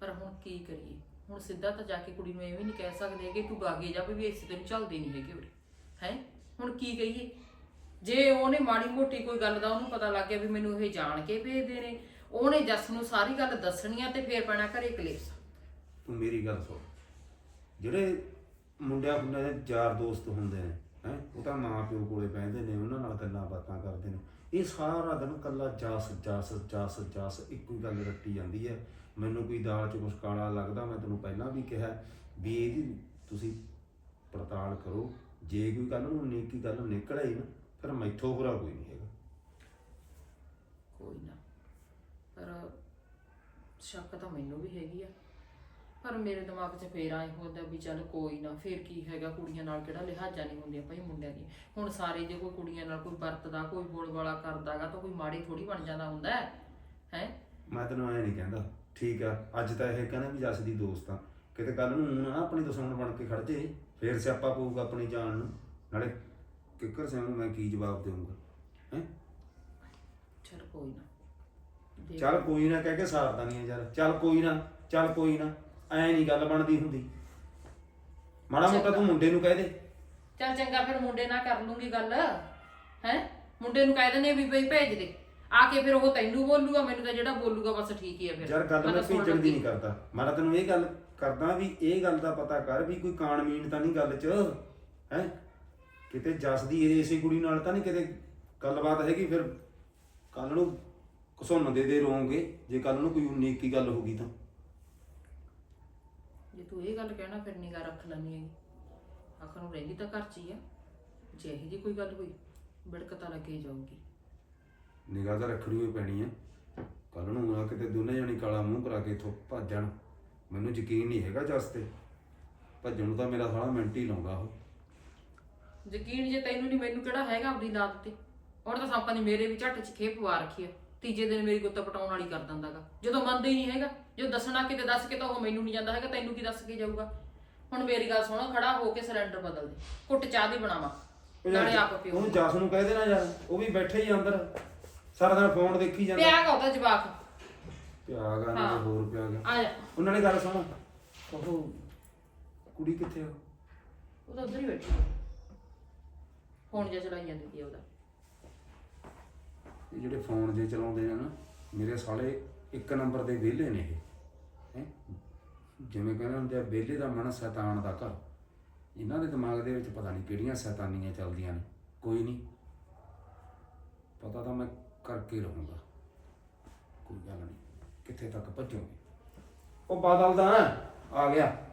ਪਰ ਹੁਣ ਕੀ ਕਰੀਏ? ਹੁਣ ਸਿੱਧਾ ਤਾਂ ਜਾ ਕੇ ਕੁੜੀ ਨੂੰ ਇਹ ਵੀ ਨਹੀਂ ਕਹਿ ਸਕਦੇ ਕਿ ਤੂੰ ਗਾਗੇ ਜਾ ਵੀ ਇਸੇ ਤੈਨੂੰ ਚੱਲਦੀ ਨਹੀਂ ਹੈਗੀ ਉਰੇ, ਹੈ? ਹੁਣ ਕੀ ਕਹੀਏ? ਜੇ ਉਹਨੇ ਮਾੜੀ ਮੋਟੀ ਕੋਈ ਗੱਲ ਦਾ ਉਹਨੂੰ ਪਤਾ ਲੱਗ ਗਿਆ ਵੀ ਮੈਨੂੰ ਇਹ ਜਾਣ ਕੇ ਭੇਜਦੇ ਨੇ, ਉਹਨੇ ਜੱਸ ਨੂੰ ਸਾਰੀ ਗੱਲ ਦੱਸਣੀ ਆ ਤੇ ਫੇਰ ਪੈਣਾ ਘਰੇ ਕਲੇਸ਼। ਤੂੰ ਮੇਰੀ ਗੱਲ ਸੁਣ। ਜਿਹੜੇ ਮੁੰਡਿਆਂ ਹੁੰਦੇ ਨੇ ਯਾਰ ਦੋਸਤ ਹੁੰਦੇ ਨੇ, ਹੈ? ਉਹ ਤਾਂ ਮਾਂ ਪਿਓ ਕੋਲੇ ਬਹਿੰਦੇ ਨੇ, ਉਹਨਾਂ ਨਾਲ ਗੱਲਾਂ ਬਾਤਾਂ ਕਰਦੇ ਨੇ। ਇਹ ਸਾਰਾ ਦਿਨ ਕੱਲਾ ਜਸ ਜਸ ਜਸ ਜਸ ਇੱਕੋ ਹੀ ਗੱਲ ਰੱਟੀ ਜਾਂਦੀ ਹੈ। ਮੈਨੂੰ ਕੋਈ ਦਾਲ 'ਚ ਕੁਛ ਕਾਲਾ ਲੱਗਦਾ ਮੈਂ ਤੈਨੂੰ ਪਹਿਲਾਂ ਵੀ ਕਿਹਾ ਵੀ ਇਹਦੀ ਤੁਸੀਂ ਪੜਤਾਲ ਕਰੋ। ਜੇ ਕੋਈ ਕੱਲ ਨੂੰ ਨੇਕੀ ਗੱਲ ਨਿਕਲ ਆਈ ਨਾ ਫਿਰ ਮੈਥੋਂ ਬੁਰਾ ਕੋਈ ਨਹੀਂ ਹੈਗਾ। ਕੋਈ ਨਾ। ਪਰ ਸ਼ੱਕ ਤਾਂ ਮੈਨੂੰ ਵੀ ਹੈਗੀ ਆ। ਪਰ ਮੇਰੇ ਦਿਮਾਗ 'ਚ ਫੇਰ ਆਏ ਹੁੰਦਾ ਵੀ ਚੱਲ ਕੋਈ ਨਾ ਫੇਰ ਕੀ ਹੈਗਾ ਕੁੜੀਆਂ ਨਾਲ ਕਿਹੜਾ ਲਿਹਾਜ਼ਾ ਨਹੀਂ ਹੁੰਦੀਆਂ ਭਾਈ ਮੁੰਡਿਆਂ ਦੀ ਹੁਣ ਸਾਰੇ ਜੇ ਕੋਈ ਕੁੜੀਆਂ ਨਾਲ ਕੋਈ ਵਰਤਦਾ ਕੋਈ ਬੋਲਬਾਲਾ ਕਰਦਾਗਾ ਤਾਂ ਕੋਈ ਮਾੜੀ ਥੋੜੀ ਬਣ ਜਾਂਦਾ ਹੁੰਦਾ ਹੈ ਹੈ? ਮੈਂ ਤੈਨੂੰ ਐ ਨਹੀਂ ਕਹਿੰਦਾ। ਠੀਕ ਆ ਅੱਜ ਤਾਂ ਇਹ ਕਹਿੰਦਾ ਵੀ ਜੱਸ ਦੀ ਦੋਸਤ ਆ। ਕਿਤੇ ਕੱਲ ਨੂੰ ਨਾ ਆਪਣੀ ਦੁਸ਼ਮਣ ਬਣ ਕੇ ਖੜ ਜੇ ਫੇਰ ਸਿਆਪਾ ਪਊਗਾ ਆਪਣੀ ਜਾਨ ਨੂੰ। ਨਾਲੇ ਕਿੱਕਰ ਸਿੰਘ ਨੂੰ ਮੈਂ ਕੀ ਜਵਾਬ ਦੇਵਾਂਗਾ ਹੈ? ਚਲ ਕੋਈ ਨਾ। ਦੇਖ- ਚੱਲ ਕੋਈ ਨਾ ਕਹਿ ਕੇ ਸਾਰਦਾ ਨਹੀਂ ਯਾਰ। ਚੱਲ ਕੋਈ ਨਾ ਚੱਲ ਕੋਈ ਨਾ ਐ ਨਹੀਂ ਗੱਲ ਬਣਦੀ ਹੁੰਦੀ। ਮਾੜਾ ਮੋਟਾ ਤੂੰ ਮੁੰਡੇ ਨੂੰ ਕਹਿ ਦੇ। ਚੱਲ ਚੰਗਾ ਫਿਰ ਮੁੰਡੇ ਨਾਲ ਕਰ ਲੂੰਗੀ ਗੱਲ ਹੈ? ਮੁੰਡੇ ਨੂੰ ਕਹਿ ਦਿੰਦੇ ਵੀ ਬਈ ਭੇਜ ਦੇ। ਆ ਕੇ ਫਿਰ ਉਹ ਤੈਨੂੰ ਬੋਲੂਗਾ ਮੈਨੂੰ ਤਾਂ ਜਿਹੜਾ ਬੋਲੂਗਾ ਬਸ ਠੀਕ ਹੀ ਆ ਫਿਰ। ਯਾਰ ਗੱਲ ਤਾਂ ਮੈਂ ਸੁਣ ਭੇਜਣ ਦੀ। ਨਹੀਂ ਕਰਦਾ। ਮੈਂ ਤਾਂ ਤੈਨੂੰ ਇਹ ਗੱਲ ਕਰਦਾ ਵੀ ਇਹ ਗੱਲ ਦਾ ਪਤਾ ਕਰ ਵੀ ਕੋਈ ਕਾਣਮੀਨ ਤਾਂ ਨਹੀਂ ਗੱਲ 'ਚ ਹੈ? ਕਿਤੇ ਜੱਸ ਦੀ ਇਹ ਇਸੇ ਕੁੜੀ ਨਾਲ ਤਾਂ ਨਹੀਂ ਕਿਤੇ ਗੱਲਬਾਤ ਹੈਗੀ ਫਿਰ ਕੱਲ ਨੂੰ ਘਸੁੰਨ ਦੇ ਦੇ ਰੋਂਗੇ ਜੇ ਕੱਲ ਨੂੰ ਕੋਈ ਉਨੀ ਇੱਕੀ ਗੱਲ ਹੋਗੀ ਤਾਂ। ਜੇ ਤੂੰ ਇਹ ਗੱਲ ਕਹਿਣਾ ਫਿਰ ਨਿਗਾਹ ਰੱਖ ਲੈਣੀ ਹੈਗੀ। ਆਖਰ ਨੂੰ ਰਹਿੰਦੀ ਤਾਂ ਘਰ 'ਚ ਹੀ ਆ। ਜੇ ਇਹੋ ਜੀ ਕੋਈ ਗੱਲ ਹੋਈ ਬਿੜਕ ਤਾਂ ਲੱਗੇ ਜਾਊਗੀ। ਨਿਗਾਹ ਤਾਂ ਰੱਖਣੀ ਹੋਈ ਪੈਣੀ ਆ। ਕੱਲ ਨੂੰ ਆ ਕਿਤੇ ਦੋਨੇ ਜਣੀ ਕਾਲਾ ਮੂੰਹ ਕਰਾ ਕੇ ਇੱਥੋਂ ਭੱਜਣ ਮੈਨੂੰ ਯਕੀਨ ਨਹੀਂ ਹੈਗਾ ਜੱਸ ਤੇ। ਭੱਜਣ ਨੂੰ ਤਾਂ ਮੇਰਾ ਸਾਲਾ ਮਿੰਟ ਹੀ ਲਾਉਂਦਾ ਉਹ। ਯਕੀਨ ਜੇ ਤੈਨੂੰ ਨਹੀਂ ਮੈਨੂੰ ਕਿਹੜਾ ਹੈਗਾ ਆਪਦੀ ਲਾਤ ਤੇ? ਹੁਣ ਤਾਂ ਸਾਪਾਂ ਨੇ ਮੇਰੇ ਵੀ ਝੱਟ 'ਚ ਖੇਪ ਪਵਾ ਰੱਖੀ ਆ। ਤੀਜੇ ਦਿਨ ਮੇਰੀ ਗੁੱਤ ਪਟਾਉਣ ਵਾਲੀ ਕਰ ਦਿੰਦਾਗਾ ਜਦੋਂ ਮੰਨਦਾ ਹੀ ਨਹੀਂ ਹੈਗਾ ਜੋ ਦੱਸਣਾ ਕਿਤੇ ਦੱਸ ਕੇ ਤਾਂ ਉਹ ਮੈਨੂੰ ਨਹੀਂ ਜਾਂਦਾ ਹੈਗਾ ਤੈਨੂੰ ਕੀ ਦੱਸ ਕੇ ਜਾਊਗਾ? ਹੁਣ ਮੇਰੀ ਗੱਲ ਸੁਣੋ ਖੜਾ ਹੋ ਕੇ ਸਿਲੰਡਰ ਬਦਲ ਦੇ। ਕੁੱਟ ਚਾਹ ਦੀ ਬਣਾਵਾ। ਨਾਲੇ ਆਪ ਪਿਓ। ਉਹਨੂੰ ਜੱਸ ਨੂੰ ਕਹਿ ਦੇਣਾ ਯਾਰ ਉਹ ਵੀ ਬੈਠੇ ਹੀ ਆ ਅੰਦਰ। ਸਾਰਾ ਦਿਨ ਫੋਨ ਦੇਖੀ ਜਾਂਦਾ। ਪਿਆ ਗਾ ਉਹਦਾ ਜਵਾਕ। ਪਿਆ ਗਾ ਨਾ। ਹੋਰ ਪਿਆ ਗਾ ਆ ਜਾ। ਉਹਨਾਂ ਨੇ ਗੱਲ ਸੁਣ। ਉਹ ਕੁੜੀ ਕਿੱਥੇ ਆ? ਉਹ ਤਾਂ ਉਧਰ ਹੀ ਬੈਠੀ ਫੋਨ ਜਿਹਾ ਚਲਾਈ ਜਾਂਦੀ ਸੀ ਉਹਦਾ। ਇਹ ਜਿਹੜੇ ਫੋਨ ਜੇ ਚਲਾਉਂਦੇ ਨਾ ਮੇਰੇ ਸਾਲੇ ਇੱਕ ਨੰਬਰ ਦੇ ਵਿਹਲੇ ਨੇ ਇਹ। ਹੈ? ਜਿਵੇਂ ਕਹਿੰਦੇ ਹੁੰਦੇ ਆ ਵਿਹਲੇ ਦਾ ਮਨ ਸ਼ੈਤਾਨ ਦਾ ਘਰ। ਇਹਨਾਂ ਦੇ ਦਿਮਾਗ ਦੇ ਵਿੱਚ ਪਤਾ ਨਹੀਂ ਕਿਹੜੀਆਂ ਸ਼ੈਤਾਨੀਆਂ ਚੱਲਦੀਆਂ ਨੇ। ਕੋਈ ਨਹੀਂ ਪਤਾ ਤਾਂ ਮੈਂ ਕਰਕੇ ਰਹੂੰਗਾ। ਕੋਈ ਗੱਲ ਨਹੀਂ। ਕਿੱਥੇ ਤੱਕ ਭੱਜੋਗੇ? ਉਹ ਬਾਦਲ ਦਾ। ਆ ਗਿਆ।